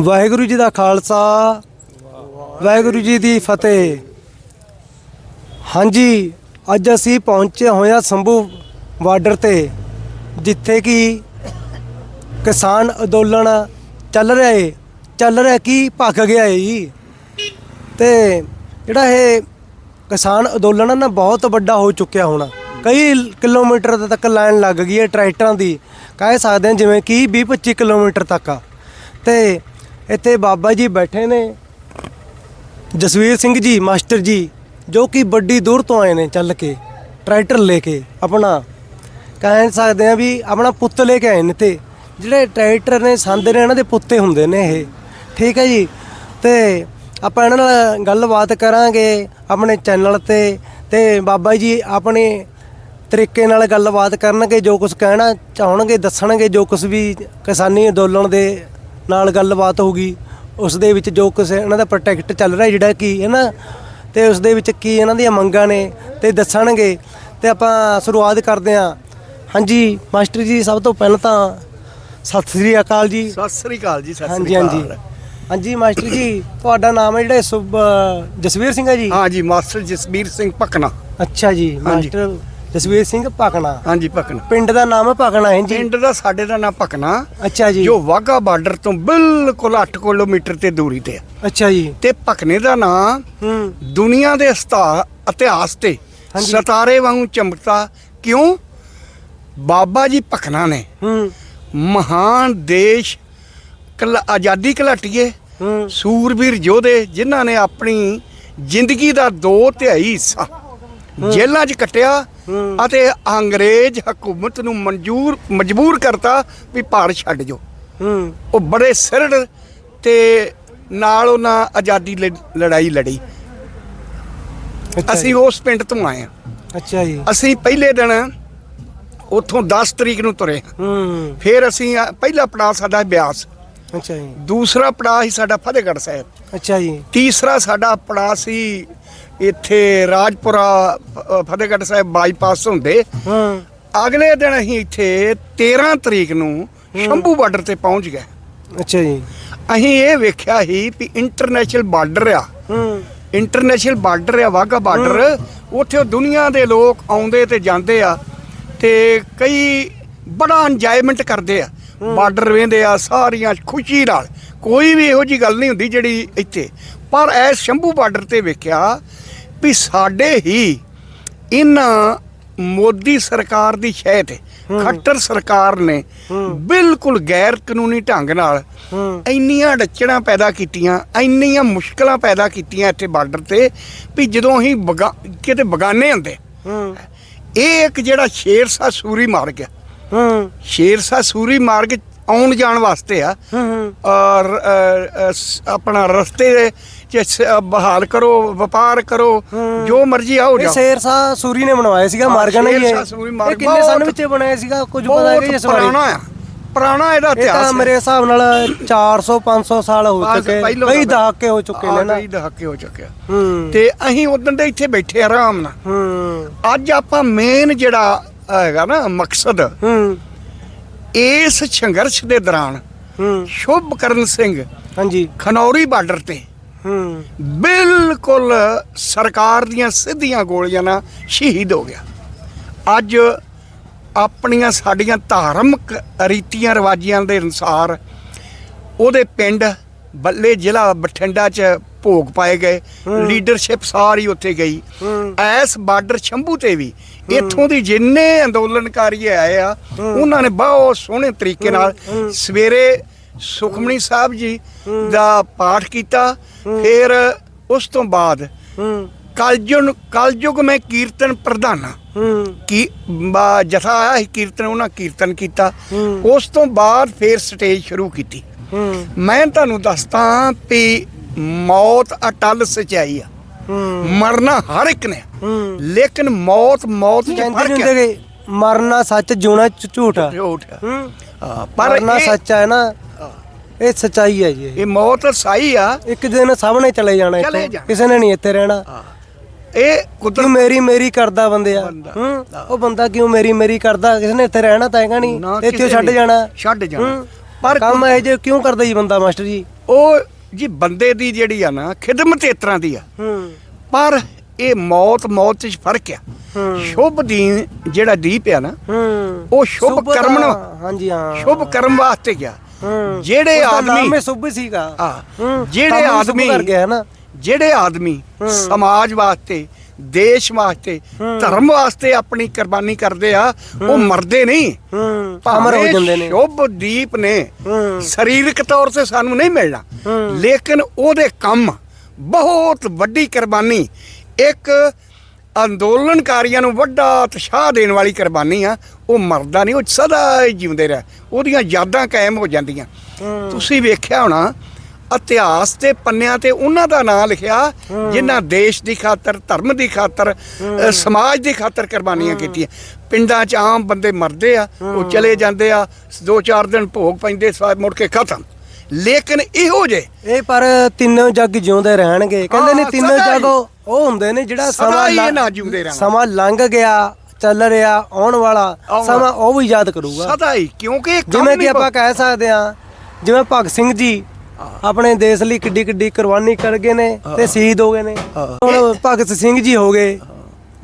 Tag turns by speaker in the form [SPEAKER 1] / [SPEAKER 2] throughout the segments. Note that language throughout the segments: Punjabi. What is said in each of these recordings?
[SPEAKER 1] ਵਾਹਿਗੁਰੂ ਜੀ ਦਾ ਖਾਲਸਾ, ਵਾਹਿਗੁਰੂ ਜੀ ਦੀ ਫਤਿਹ। ਹਾਂਜੀ, ਅੱਜ ਅਸੀਂ ਪਹੁੰਚੇ ਹੋਏ ਹਾਂ ਸੰਭੂ ਬਾਰਡਰ ਤੇ, ਜਿੱਥੇ ਕਿ ਕਿਸਾਨ ਅੰਦੋਲਨ ਚੱਲ ਰਿਹਾ ਏ, ਚੱਲ ਰਿਹਾ ਕੀ ਭੱਗ ਗਿਆ ਏ ਜੀ। ਤੇ ਜਿਹੜਾ ਇਹ ਕਿਸਾਨ ਅੰਦੋਲਨ ਆ ਨਾ, ਬਹੁਤ ਵੱਡਾ ਹੋ ਚੁੱਕਿਆ ਹੋਣਾ। ਕਈ ਕਿਲੋਮੀਟਰ ਤੱਕ ਲਾਈਨ ਲੱਗ ਗਈ ਹੈ ਟਰੈਕਟਰਾਂ ਦੀ। ਕਹਿ ਸਕਦੇ ਹਾਂ ਜਿਵੇਂ ਕਿ 20 25 ਕਿਲੋਮੀਟਰ ਤੱਕ ਆ। ਤੇ ਇੱਥੇ ਬਾਬਾ ਜੀ ਬੈਠੇ ਨੇ। ਜਸਵੀਰ ਸਿੰਘ ਜੀ, ਮਾਸਟਰ ਜੀ, ਜੋ ਕਿ ਵੱਡੀ ਦੂਰ ਤੋਂ ਆਏ ਨੇ ਚੱਲ ਕੇ, ਟਰੈਕਟਰ ਲੈ ਕੇ ਆਪਣਾ। ਕਹਿ ਸਕਦੇ ਆ ਵੀ ਆਪਣਾ ਪੁੱਤ ਲੈ ਕੇ ਆਏ ਨੇ ਤੇ ਜਿਹੜੇ ਟਰੈਕਟਰ ਨੇ, ਸੰਦ ਨੇ, ਇਹਨਾਂ ਦੇ ਪੁੱਤੇ ਹੁੰਦੇ ਨੇ ਇਹ। ਠੀਕ ਹੈ ਜੀ? ਤੇ ਆਪਾਂ ਇਹਨਾਂ ਨਾਲ ਗੱਲਬਾਤ ਕਰਾਂਗੇ ਆਪਣੇ ਚੈਨਲ ਤੇ। ਤੇ ਬਾਬਾ ਜੀ ਆਪਣੇ ਤਰੀਕੇ ਨਾਲ ਗੱਲਬਾਤ ਕਰਨਗੇ, ਜੋ ਕੁਝ ਕਹਿਣਾ ਚਾਹਣਗੇ, ਦੱਸਣਗੇ, ਜੋ ਕੁਝ ਵੀ ਕਿਸਾਨੀ ਅੰਦੋਲਨ ਦੇ ਨਾਲ ਗੱਲਬਾਤ ਹੋਊਗੀ ਉਸ ਦੇ ਵਿੱਚ ਜੋ ਕੁਝ ਇਹਨਾਂ ਦਾ ਪ੍ਰੋਟੈਕਟ ਚੱਲ ਰਿਹਾ ਜਿਹੜਾ ਕਿ ਹੈ ਨਾ ਤੇ ਉਸ ਦੇ ਵਿੱਚ ਕੀ ਇਹਨਾਂ ਦੀਆਂ ਮੰਗਾਂ ਨੇ ਤੇ ਦੱਸਣਗੇ ਤੇ ਆਪਾਂ ਸ਼ੁਰੂਆਤ ਕਰਦੇ ਹਾਂ। ਹਾਂਜੀ ਮਾਸਟਰ ਜੀ ਸਭ ਤੋਂ ਪਹਿਲਾਂ ਤਾਂ ਸਤਿ ਸ੍ਰੀ ਅਕਾਲ ਜੀ।
[SPEAKER 2] ਸਤਿ ਸ੍ਰੀ ਅਕਾਲ ਜੀ ਸਤਿ
[SPEAKER 1] ਹਾਂਜੀ
[SPEAKER 2] ਸ੍ਰੀ
[SPEAKER 1] ਹਾਂਜੀ
[SPEAKER 2] ਅਕਾਲ।
[SPEAKER 1] ਹਾਂਜੀ ਮਾਸਟਰ ਜੀ ਤੁਹਾਡਾ ਨਾਮ ਹੈ ਜਿਹੜਾ ਸੁਬ ਜਸਵੀਰ ਸਿੰਘ ਹੈ ਜੀ?
[SPEAKER 2] ਹਾਂ ਜੀ ਮਾਸਟਰ ਜਸਬੀਰ ਸਿੰਘ ਪਕਣਾ
[SPEAKER 1] ਅੱਛਾ ਜੀ
[SPEAKER 2] ਹਾਂਜੀ।
[SPEAKER 1] ਮਾਸਟਰ ਜਸਵੀਰ ਸਿੰਘ ਪਕਣਾ
[SPEAKER 2] ਹਾਂਜੀ ਪਕਣਾ
[SPEAKER 1] ਪਿੰਡ ਦਾ ਨਾਮ ਹੈ ਪਕਣਾ ਹੈ ਜੀ।
[SPEAKER 2] ਪਿੰਡ ਦਾ ਸਾਡੇ ਦਾ ਨਾਮ ਪਕਣਾ
[SPEAKER 1] ਅੱਛਾ ਜੀ।
[SPEAKER 2] ਜੋ ਵਾਗਾ ਬਾਰਡਰ ਤੋਂ ਬਿਲਕੁਲ 8 ਕਿਲੋਮੀਟਰ ਤੇ ਦੂਰੀ ਤੇ ਆ
[SPEAKER 1] ਅੱਛਾ ਜੀ।
[SPEAKER 2] ਤੇ ਪਕਨੇ ਦਾ ਨਾਮ
[SPEAKER 1] ਹੂੰ।
[SPEAKER 2] ਦੁਨੀਆ ਦੇ ਇਤਿਹਾਸ ਤੇ। ਸਤਾਰੇ ਵਾਂਗੂ ਚਮਕਦਾ ਕਿਉਂ? ਬਾਬਾ ਜੀ ਪਕਣਾ ਨੇ
[SPEAKER 1] ਹੂੰ।
[SPEAKER 2] ਮਹਾਨ ਦੇਸ਼ ਕਲ- ਆਜ਼ਾਦੀ ਘਲਾਟੀਏ।
[SPEAKER 1] ਹੂੰ।
[SPEAKER 2] ਸੂਰਬੀਰ ਯੋਧੇ ਜਿਨ੍ਹਾਂ ਨੇ ਆਪਣੀ ਜ਼ਿੰਦਗੀ ਦਾ ਦੋ ਤਿਹਾਈ ਹਿੱਸਾ ਜੇਲ੍ਹਾਂ 'ਚ ਕੱਟਿਆ
[SPEAKER 1] ਹੂੰ।
[SPEAKER 2] ਅਤੇ ਅੰਗਰੇਜ਼ ਹਕੂਮਤ ਨੂੰ ਮਨਜ਼ੂਰ ਮਜਬੂਰ ਕਰਤਾ ਵੀ ਭਾਰਤ ਛੱਡ ਜੋ
[SPEAKER 1] ਹੂੰ।
[SPEAKER 2] ਉਹ ਬੜੇ ਸਿਰੜ ਤੇ ਨਾਲ ਉਹਨਾਂ ਆਜ਼ਾਦੀ ਲੜਾਈ ਲੜੀ। ਅਸੀਂ। ਉਸ ਪਿੰਡ ਤੋਂ ਆਏ ਹਾਂ।
[SPEAKER 1] ਅੱਛਾ ਜੀ।
[SPEAKER 2] ਅਸੀਂ ਪਹਿਲੇ ਦਿਨ ਉੱਥੋਂ 10 ਤਰੀਕ ਨੂੰ ਤੁਰੇ
[SPEAKER 1] ਹੂੰ।
[SPEAKER 2] ਫਿਰ ਅਸੀਂ ਪਹਿਲਾ ਪੜਾਅ ਸਾਡਾ ਬਿਆਸ
[SPEAKER 1] ਅੱਛਾ ਜੀ।
[SPEAKER 2] ਦੂਸਰਾ ਪੜਾਅ ਸੀ ਸਾਡਾ ਫਤਿਹਗੜ੍ਹ ਸਾਹਿਬ।
[SPEAKER 1] ਅੱਛਾ ਜੀ।
[SPEAKER 2] ਤੀਸਰਾ ਸਾਡਾ ਪੜਾਅ ਸੀ ਇੱਥੇ ਰਾਜਪੁਰਾ ਅ, ਫਤਿਹਗੜ੍ਹ ਸਾਹਿਬ ਬਾਈਪਾਸ ਹੁੰਦੇ।
[SPEAKER 1] ਹੂੰ।
[SPEAKER 2] ਅਗਲੇ ਦਿਨ ਅਸੀਂ ਇੱਥੇ 13 ਤਰੀਕ ਨੂੰ ਸ਼ੰਭੂ ਬਾਰਡਰ ਤੇ ਪਹੁੰਚ ਗਏ।
[SPEAKER 1] ਅੱਛਾ ਜੀ।
[SPEAKER 2] ਅਸੀਂ ਇਹ ਵੇਖਿਆ ਸੀ ਵੀ ਇੰਟਰਨੈਸ਼ਨਲ ਬਾਰਡਰ ਆ।
[SPEAKER 1] ਹੂੰ।
[SPEAKER 2] ਇੰਟਰਨੈਸ਼ਨਲ ਬਾਰਡਰ ਆ ਵਾਗਾ ਬਾਰਡਰ। ਉੱਥੇ ਦੁਨੀਆ ਦੇ ਲੋਕ ਆਉਂਦੇ ਤੇ ਜਾਂਦੇ ਆ ਤੇ ਕਈ ਬੜਾ ਇੰਜੋਇਮੈਂਟ ਕਰਦੇ ਆ। ਬਾਰਡਰ ਵੇਂਦੇ ਆ ਸਾਰੀਆਂ ਖੁਸ਼ੀ ਨਾਲ। ਕੋਈ ਵੀ ਇਹੋ ਜੀ ਗੱਲ ਨਹੀਂ ਹੁੰਦੀ ਜਿਹੜੀ ਇੱਥੇ। ਪਰ ਐ ਸ਼ੰਭੂ ਬਾਰਡਰ ਤੇ ਵੇਖਿਆ ਵੀ ਸਾਡੇ ਹੀ ਇਹਨਾਂ ਮੋਦੀ ਸਰਕਾਰ ਦੀ ਸ਼ਹਿ ਤੇ ਖੱਟਰ ਸਰਕਾਰ ਨੇ ਬਿਲਕੁਲ ਗੈਰ ਕਾਨੂੰਨੀ ਢੰਗ ਨਾਲ
[SPEAKER 1] ਹੂੰ।
[SPEAKER 2] ਇੰਨੀਆਂ ਡੱਚਣਾ ਪੈਦਾ ਕੀਤੀਆਂ ਇੰਨੀਆਂ ਮੁਸ਼ਕਲਾਂ ਪੈਦਾ ਕੀਤੀਆਂ ਇੱਥੇ ਬਾਰਡਰ ਤੇ ਵੀ ਜਦੋਂ ਅਸੀਂ ਬਗਾ- ਕਿਤੇ ਬਗਾਨੇ ਹੁੰਦੇ।
[SPEAKER 1] ਹੂੰ।
[SPEAKER 2] ਇਹ ਇੱਕ ਜਿਹੜਾ ਸ਼ੇਰਸ਼ਾਹ ਸੂਰੀ ਮਾਰ ਗਿਆ।
[SPEAKER 1] ਹੂੰ।
[SPEAKER 2] ਸ਼ੇਰਸ਼ਾਹ ਸੂਰੀ ਮਾਰਗ ਆਉਣ ਜਾਣ ਵਾਸਤੇ ਆ। ਔਰ ਸ- ਆਪਣਾ ਰਸਤੇ ਸ- ਅ, ਬਹਾਲ ਕਰੋ ਵਪਾਰ ਕਰੋ। ਜੋ ਮਰਜ਼ੀ ਆਓ
[SPEAKER 1] ਇਹ
[SPEAKER 2] ਜਾਓ।
[SPEAKER 1] ਸ਼ੇਰ ਸ਼ਾਹ ਸੂਰੀ ਨੇ ਬਣਵਾਇਆ ਸੀਗਾ
[SPEAKER 2] ਹਾਂ,
[SPEAKER 1] ਮਾਰਗਨ ਹੀ
[SPEAKER 2] ਸ਼ੇਰ
[SPEAKER 1] ਇਹ।
[SPEAKER 2] ਸੂਰੀ ਮਾਰਗ
[SPEAKER 1] ਕਿੰਨੇ ਸਾਲ
[SPEAKER 2] ਬਹੁਤ-
[SPEAKER 1] ਵਿੱਚ ਬਣਾਇਆ ਸੀਗਾ? ਕੁਝ ਪਤਾ ਹੈ ਕਿ ਇਸ ਬਾਰੇ?
[SPEAKER 2] ਪੁਰਾਣਾ ਆ। ਪੁਰਾਣਾ ਇਹਦਾ
[SPEAKER 1] ਤਾਂ
[SPEAKER 2] ਇਤਿਹਾਸ
[SPEAKER 1] ਮੇਰੇ ਹਿਸਾਬ ਨਾਲ 400 500 ਸਾਲ ਹੋ ਚੁੱਕੇ ਕਈ
[SPEAKER 2] ਦਾ-
[SPEAKER 1] ਦਹਾਕੇ ਹੋ ਚੁੱਕੇ ਨੇ ਨਾ।
[SPEAKER 2] ਕਈ ਦਹਾਕੇ ਹੋ ਚੁੱਕੇ ਆ।
[SPEAKER 1] ਹੂੰ।
[SPEAKER 2] ਤੇ ਅਸੀਂ ਉਦੋਂ ਦੇ ਇੱਥੇ ਬੈਠੇ ਆਰਾਮ ਨਾਲ।
[SPEAKER 1] ਹੂੰ।
[SPEAKER 2] ਅੱਜ ਆਪਾਂ ਮੇਨ ਜਿਹੜਾ ਹੈਗਾ ਨਾ ਮਕਸਦ।
[SPEAKER 1] ਹੂੰ।
[SPEAKER 2] ਇਸ ਸੰਘਰਸ਼ ਦੇ ਦੌਰਾਨ
[SPEAKER 1] ਹੂੰ।
[SPEAKER 2] ਸ਼ੁਭਕਰਨ ਸਿੰਘ
[SPEAKER 1] ਹਾਂਜੀ।
[SPEAKER 2] ਖਨੌਰੀ ਬਾਰਡਰ ਤੇ
[SPEAKER 1] ਹੂੰ।
[SPEAKER 2] ਬਿਲਕੁਲ ਸਰਕਾਰ ਦੀਆਂ ਸਿੱਧੀਆਂ ਗੋਲੀਆਂ ਨਾਲ ਸ਼ਹੀਦ ਹੋ ਗਿਆ। ਅੱਜ ਆਪਣੀਆਂ ਸਾਡੀਆਂ ਧਾਰਮਿਕ ਰੀਤੀਆਂ ਰਿਵਾਜੀਆਂ ਦੇ ਅਨੁਸਾਰ ਉਹਦੇ ਪਿੰਡ ਬੱਲੇ ਜ਼ਿਲ੍ਹਾ ਬਠਿੰਡਾ 'ਚ ਭੋਗ ਪਾਏ ਗਏ। ਲੀਡਰਸ਼ਿਪ ਸਾਰੀ ਉੱਥੇ ਗਈ। ਐਸ ਬਾਰਡਰ ਸ਼ੰਭੂ ਤੇ ਵੀ ਇੱਥੋਂ ਦੀ ਜਿੰਨੇ ਅੰਦੋਲਨਕਾਰੀ ਆਏ ਆ ਉਹਨਾਂ ਨੇ ਬਹੁਤ ਸੋਹਣੇ ਤਰੀਕੇ ਨਾਲ ਸਵੇਰੇ ਸੁਖਮਣੀ ਸਾਹਿਬ ਜੀ ਦਾ ਪਾਠ ਕੀਤਾ ਫਿਰ ਉਸ ਤੋਂ ਬਾਅਦ ਕਲਯੁਗ ਕਲਯੁਗ ਮੈਂ ਕੀਰਤਨ ਪ੍ਰਧਾਨਾ। ਕੀ ਬਾ- ਜਥਾ ਆਇਆ ਸੀ ਕੀਰਤਨ ਉਹਨਾਂ ਕੀਰਤਨ ਕੀਤਾ। ਉਸ ਤੋਂ ਬਾਅਦ ਫਿਰ ਸਟੇਜ ਸ਼ੁਰੂ ਕੀਤੀ। ਮੈਂ ਤੁਹਾਨੂੰ ਦੱਸਦਾ ਵੀ ਮੌਤ ਅਟਲ ਸਚਾਈ ਆ। ਮਰਨਾ ਹਰ ਇੱਕ ਨੇ। ਲੇਕਿਨ ਮੌਤ ਮੌਤ ਚ
[SPEAKER 1] ਕਹਿੰਦੇ
[SPEAKER 2] ਫ਼ਰਕ
[SPEAKER 1] ਨਹੀਂ
[SPEAKER 2] ਹੈ?
[SPEAKER 1] ਹੁੰਦੇ ਕਿ ਮਰਨਾ ਸੱਚ ਜਿਉਣਾ ਝ- ਝੂਠ ਆ।
[SPEAKER 2] ਝੂਠ ਹੈ।
[SPEAKER 1] ਹੂੰ।
[SPEAKER 2] ਹਾਂ, ਪਰ
[SPEAKER 1] ਮਰਨਾ
[SPEAKER 2] ਇਹ-
[SPEAKER 1] ਸੱਚ ਹੈ ਨਾ ਇਹ ਸਚਾਈ ਹੈ ਜੀ ਇਹ।
[SPEAKER 2] ਇਹ ਮੌਤ ਸਹੀ ਆ।
[SPEAKER 1] ਇੱਕ ਦਿਨ ਨੇ ਚਲੇ ਜਾਣਾ
[SPEAKER 2] ਚਲੇ
[SPEAKER 1] ਇੱਥੋਂ
[SPEAKER 2] ਜਾਣਾ।
[SPEAKER 1] ਕਿਸੇ ਨੇ ਨਹੀਂ ਇੱਥੇ ਰਹਿਣਾ।
[SPEAKER 2] ਇਹ
[SPEAKER 1] ਕਿਉਂ
[SPEAKER 2] ਕੁਦਰਤ
[SPEAKER 1] ਮੇਰੀ ਮੇਰੀ ਕਰਦਾ
[SPEAKER 2] ਬੰਦਾ।
[SPEAKER 1] ਹੂੰ। ਉਹ ਬੰਦਾ ਕਿਉਂ ਮੇਰੀ ਮੇਰੀ ਕਰਦਾ? ਕਿਸੇ ਨੇ ਇੱਥੇ ਰਹਿਣਾ ਤਾਂ ਹੈਗਾ ਨਹੀਂ।
[SPEAKER 2] ਨਾ
[SPEAKER 1] ਇੱਥੇ
[SPEAKER 2] ਕਿਸੇ
[SPEAKER 1] ਛੱਡ
[SPEAKER 2] ਨੇ।
[SPEAKER 1] ਜਾਣਾ।
[SPEAKER 2] ਛੱਡ ਜਾਣਾ।
[SPEAKER 1] ਹੂੰ।
[SPEAKER 2] ਪਰ
[SPEAKER 1] ਕੰਮ ਇਹ ਜੇ ਕਿਉਂ ਕਰਦਾ ਜੀ ਬੰਦਾ ਮਾਸਟਰ ਜੀ?
[SPEAKER 2] ਉਹ ਜੀ ਬੰਦੇ ਦੀ ਜਿਹੜੀ ਆ ਨਾ ਖਿਦਮਤ ਇਸ ਤਰ੍ਹਾਂ ਦੀ ਆ।
[SPEAKER 1] ਹੂੰ।
[SPEAKER 2] ਪਰ ਇਹ ਮੌਤ ਮੌਤ ਚ ਫ਼ਰਕ ਆ। ਸ਼ੁਭ ਦੀ ਜਿਹੜਾ ਦੀਪ ਆ ਨਾ ਉਹ ਸ਼ੁਭ
[SPEAKER 1] ਤਾਂ-
[SPEAKER 2] ਕਰਮ ਨੂੰ-
[SPEAKER 1] ਹਾਂਜੀ ਹਾਂ।
[SPEAKER 2] ਸ਼ੁਭ ਕਰਮ ਵਾਸਤੇ ਗਿਆ। ਜਿਹੜੇ ਆਦਮੀ-
[SPEAKER 1] ਨਾਮ ਸ਼ੁਭ ਸੀਗਾ।
[SPEAKER 2] ਜਿਹੜੇ ਆਦਮੀ
[SPEAKER 1] ਕਰ ਗਿਆ ਨਾ।
[SPEAKER 2] ਜਿਹੜੇ ਆਦਮੀ। ਸਮਾਜ ਵਾਸਤੇ ਦੇਸ਼ ਵਾਸਤੇ। ਧਰਮ ਵਾਸਤੇ ਆਪਣੀ ਕੁਰਬਾਨੀ ਕਰਦੇ ਆ ਉਹ ਮਰਦੇ ਨਹੀਂ।
[SPEAKER 1] ਅਮਰ ਹੋ ਜਾਂਦੇ ਨੇ।
[SPEAKER 2] ਸ਼ੁਭ ਦੀਪ ਨੇ ਸਰੀਰਕ ਤੌਰ ਤੇ ਸਾਨੂੰ ਨਹੀਂ ਮਿਲਣਾ। ਲੇਕਿਨ ਉਹਦੇ ਕੰਮ ਬਹੁਤ ਵੱਡੀ ਕੁਰਬਾਨੀ ਇੱਕ ਅੰਦੋਲਨਕਾਰੀਆਂ ਨੂੰ ਵੱਡਾ ਉਤਸ਼ਾਹ ਦੇਣ ਵਾਲੀ ਕੁਰਬਾਨੀ ਆ ਉਹ ਮਰਦਾ ਨਹੀਂ ਉਹ ਸਦਾ ਹੀ ਜਿਉਂਦੇ ਰਹਿ। ਉਹਦੀਆਂ ਯਾਦਾਂ ਕਾਇਮ ਹੋ ਜਾਂਦੀਆਂ। ਤੁਸੀਂ ਵੇਖਿਆ ਹੋਣਾ ਇਤਿਹਾਸ ਦੇ ਪੰਨਿਆਂ ਤੇ ਉਹਨਾਂ ਦਾ ਨਾਂ ਲਿਖਿਆ ਜਿਨ੍ਹਾਂ ਦੇਸ਼ ਦੀ ਖਾਤਰ ਧਰਮ ਦੀ ਖਾਤਰ ਸਮਾਜ ਦੀ ਖਾਤਰ ਕੁਰਬਾਨੀਆਂ ਕੀਤੀਆਂ। ਪਿੰਡਾਂ 'ਚ ਆਮ ਬੰਦੇ ਮਰਦੇ ਆ ਉਹ ਚਲੇ ਜਾਂਦੇ ਆ ਦੋ ਚਾਰ ਦਿਨ ਭੋਗ ਪੈਂਦੇ ਸਵਾ ਮੁੜ ਕੇ ਖਤਮ। ਲੇਕਿਨ ਇਹੋ ਜੇ
[SPEAKER 1] ਇਹ ਪਰ ਤਿੰਨੋਂ ਜੱਗ ਜਿਉਂਦੇ ਰਹਿਣਗੇ ਕਹਿੰਦੇ ਨੇ
[SPEAKER 2] ਹਾਂ,
[SPEAKER 1] ਤਿੰਨੋਂ
[SPEAKER 2] ਸਦਾ ਹੀ।
[SPEAKER 1] ਜੱਗ ਉਹ ਉਹ ਹੁੰਦੇ ਨੇ ਜਿਹੜਾ
[SPEAKER 2] ਸਦਾ
[SPEAKER 1] ਸਮਾਂ
[SPEAKER 2] ਹੀ
[SPEAKER 1] ਲੰਘ-
[SPEAKER 2] ਇਹਨਾਂ ਜਿਉਂਦੇ ਰਹਿਣਾ।
[SPEAKER 1] ਸਮਾਂ ਲੰਘ ਗਿਆ ਚੱਲ ਰਿਹਾ ਆਉਣ ਵਾਲਾ
[SPEAKER 2] ਆਉਣ
[SPEAKER 1] ਸਮਾਂ
[SPEAKER 2] ਵਾਲਾ।
[SPEAKER 1] ਉਹ ਵੀ ਯਾਦ ਕਰੂਗਾ
[SPEAKER 2] ਸਦਾ ਹੀ ਕਿਉਂਕਿ ਇਹ ਕੰਮ
[SPEAKER 1] ਜਿਵੇਂ ਕਿ
[SPEAKER 2] ਨਹੀਂ
[SPEAKER 1] ਆਪਾਂ ਕਹਿ ਸਕਦੇ ਆ ਜਿਵੇਂ ਭਗਤ ਸਿੰਘ ਜੀ ਆਪਣੇ ਦੇਸ਼ ਲਈ ਕਿੱਡੀ ਕਿੱਡੀ ਕੁਰਬਾਨੀ ਕਰ ਗਏ ਨੇ ਤੇ ਸ਼ਹੀਦ ਹੋ ਗਏ ਨੇ। ਹੁਣ ਭਗਤ ਸਿੰਘ ਜੀ ਹੋ ਗਏ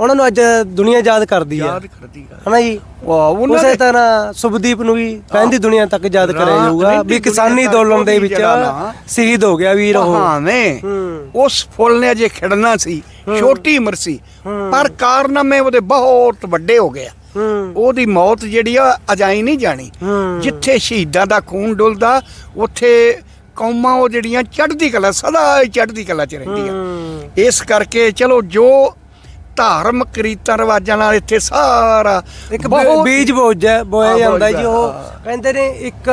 [SPEAKER 1] ਉਹਨਾਂ ਨੂੰ ਅੱਜ ਦੁਨੀਆ ਯਾਦ ਕਰਦੀ ਆ।
[SPEAKER 2] ਯਾਦ ਕਰਦੀ ਆ।
[SPEAKER 1] ਹਨਾ ਜੀ?
[SPEAKER 2] ਵਾਹ ਉਹਨਾਂ
[SPEAKER 1] ਉਸੇ ਤਰ੍ਹਾਂ ਸੁਭਦੀਪ ਨੂੰ ਵੀ ਕਹਿੰਦੀ ਦੁਨੀਆ ਤੱਕ ਯਾਦ ਕਰਿਆ ਜਾਊਗਾ ਵੀ ਕਿਸਾਨੀ ਅੰਦੋਲਨ ਦੇ ਵਿੱਚ ਸ਼ਹੀਦ ਹੋ ਗਿਆ ਵੀਰ ਉਹ। ਹੂੰ।
[SPEAKER 2] ਉਸ ਫੁੱਲ ਨੇ ਅਜੇ ਖਿੜਨਾ ਸੀ ਛੋਟੀ ਉਮਰ ਸੀ। ਪਰ ਕਾਰਨਾਮੇ ਉਹਦੇ ਬਹੁਤ ਵੱਡੇ ਹੋ ਗਏ ਉਹਦੀ ਮੌਤ ਜਿਹੜੀ ਆ ਅਜਾਈ ਨਹੀਂ ਜਾਣੀ। ਜਿੱਥੇ ਸ਼ਹੀਦਾਂ ਦਾ ਖੂਨ ਡੁੱਲਦਾ ਉੱਥੇ ਕੌਮਾਂ ਉਹ ਜਿਹੜੀਆਂ ਚੜ੍ਹਦੀ ਕਲਾ ਸਦਾ ਚੜ੍ਹਦੀ ਕਲਾ 'ਚ ਰਹਿੰਦੀਆਂ। ਇਸ ਕਰਕੇ ਚਲੋ ਜੋ ਧਾਰਮਿਕ ਰੀਤਾਂ ਰਿਵਾਜਾਂ ਨਾਲ ਇੱਥੇ ਸਾਰਾ
[SPEAKER 1] ਇੱਕ ਬੀ-
[SPEAKER 2] ਬਹੁਤ-
[SPEAKER 1] ਬੀਜ ਬੋਜਾ ਬੋਇਆ
[SPEAKER 2] ਹਾਂ,
[SPEAKER 1] ਜਾਂਦਾ ਜੀ ਉਹ।
[SPEAKER 2] ਹਾਂ।
[SPEAKER 1] ਕਹਿੰਦੇ ਨੇ ਇੱਕ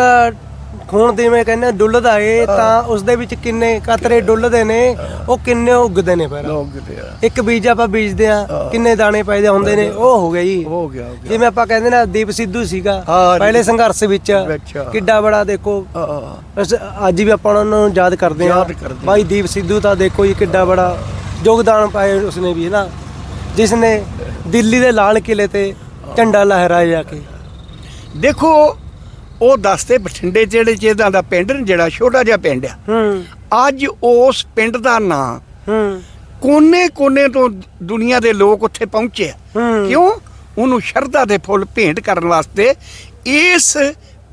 [SPEAKER 1] ਖੂਨ ਜਿਵੇਂ ਕਹਿੰਦੇ ਡੁੱਲਦਾ ਏ ਤਾਂ ਉਸ ਦੇ ਵਿੱਚ ਕਿੰਨੇ ਕਤਰੇ ਡੁੱਲਦੇ ਨੇ ਉਹ ਕਿੰਨੇ ਉੱਗਦੇ ਨੇ
[SPEAKER 2] ਲੋਕ ਆ।
[SPEAKER 1] ਇੱਕ ਬੀਜ ਆਪਾਂ ਬੀਜਦੇ ਆ ਕਿੰਨੇ ਦਾਣੇ ਪੈਦੇ ਹੁੰਦੇ ਨੇ ਉਹ ਹੋ ਗਿਆ ਜੀ।
[SPEAKER 2] ਹੋ ਗਿਆ ਹੋ ਗਿਆ।
[SPEAKER 1] ਜਿਵੇਂ ਆਪਾਂ ਕਹਿੰਦੇ ਨਾ ਦੀਪ ਸਿੱਧੂ ਸੀਗਾ
[SPEAKER 2] ਹਾਂ,
[SPEAKER 1] ਪਹਿਲੇ ਸੰਘਰਸ਼ ਵਿੱਚ
[SPEAKER 2] ਵਿੱਚ।
[SPEAKER 1] ਕਿੱਡਾ ਬੜਾ ਦੇਖੋ।
[SPEAKER 2] ਆ
[SPEAKER 1] ਅਸ- ਅੱਜ ਵੀ ਆਪਾਂ ਉਹਨਾਂ ਨੂੰ ਯਾਦ ਕਰਦੇ ਆ
[SPEAKER 2] ਯਾਦ ਕਰਦੇ ਹਾਂ।
[SPEAKER 1] ਭਾਈ ਦੀਪ ਸਿੱਧੂ ਤਾਂ ਦੇਖੋ ਜੀ ਕਿੱਡਾ ਬੜਾ ਯੋਗਦਾਨ ਪਾਇਆ ਉਸਨੇ ਵੀ ਹੈ ਨਾ? ਜਿਸ ਨੇ ਦਿੱਲੀ ਦੇ ਲਾਲ ਕਿਲੇ ਤੇ ਝੰਡਾ ਲਹਿਰਾਇਆ ਜਾ ਕੇ।
[SPEAKER 2] ਦੇਖੋ ਉਹ ਦੱਸਦੇ ਬਠਿੰਡੇ ਜਿਹੜੇ ਜਿਹਦਾ ਦਾ ਪਿੰਡ ਨੇ ਜਿਹੜਾ ਛੋਟਾ ਜਿਹਾ ਪਿੰਡ ਆ।
[SPEAKER 1] ਹੂੰ।
[SPEAKER 2] ਅੱਜ ਉਸ ਪਿੰਡ ਦਾ ਨਾਂ
[SPEAKER 1] ਹੂੰ।
[SPEAKER 2] ਕੋਨੇ-ਕੋਨੇ ਤੋਂ ਦੁਨੀਆ ਦੇ ਲੋਕ ਉੱਥੇ ਪਹੁੰਚੇ ਕਿਉਂ? ਉਹਨੂੰ ਸ਼ਰਧਾ ਦੇ ਫੁੱਲ ਭੇਂਟ ਕਰਨ ਵਾਸਤੇ ਇਸ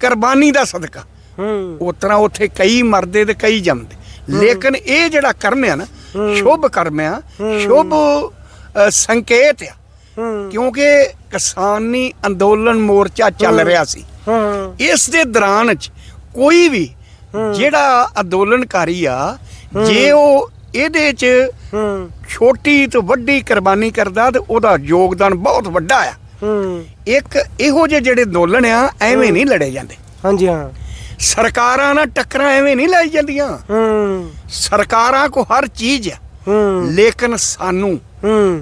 [SPEAKER 2] ਕੁਰਬਾਨੀ ਦਾ ਸਦਕਾ।
[SPEAKER 1] ਹੂੰ।
[SPEAKER 2] ਉਸ ਤਰ੍ਹਾਂ ਉੱਥੇ ਕਈ ਮਰਦੇ ਤੇ ਕਈ ਜੰਮਦੇ। ਲੇਕਿਨ ਇਹ ਜਿਹੜਾ ਕਰਮ ਆ ਨਾ ਸ਼ੁਭ ਕਰਮ ਆ। ਸ਼ੁਭ ਸੰਕੇਤ ਆ। ਕਿਉਂਕਿ ਕਿਸਾਨੀ ਅੰਦੋਲਨ ਮੋਰਚਾ ਚੱਲ ਰਿਹਾ ਸੀ। ਇਸ ਦੇ ਦੌਰਾਨ ਚ ਕੋਈ ਵੀ ਜਿਹੜਾ ਅੰਦੋਲਨਕਾਰੀ ਆ ਜੇ ਉਹ ਇਹਦੇ ਚ ਛੋਟੀ ਤੋਂ ਵੱਡੀ ਕੁਰਬਾਨੀ ਕਰਦਾ ਤੇ ਉਹਦਾ ਯੋਗਦਾਨ ਬਹੁਤ ਵੱਡਾ ਆ। ਇੱਕ ਇਹੋ ਜਿਹੇ ਜਿਹੜੇ ਅੰਦੋਲਨ ਆ ਐਵੇਂ ਨਹੀਂ ਲੜੇ ਜਾਂਦੇ।
[SPEAKER 1] ਹਾਂਜੀ ਹਾਂ।
[SPEAKER 2] ਸਰਕਾਰਾਂ ਨਾਲ ਟੱਕਰਾਂ ਐਵੇਂ ਨਹੀਂ ਲਾਈ ਜਾਂਦੀਆਂ।
[SPEAKER 1] ਹੂੰ।
[SPEAKER 2] ਸਰਕਾਰਾਂ ਕੋ ਹਰ ਚੀਜ਼ ਆ।
[SPEAKER 1] ਹੂੰ
[SPEAKER 2] ਲੇਕਿਨ ਸਾਨੂੰ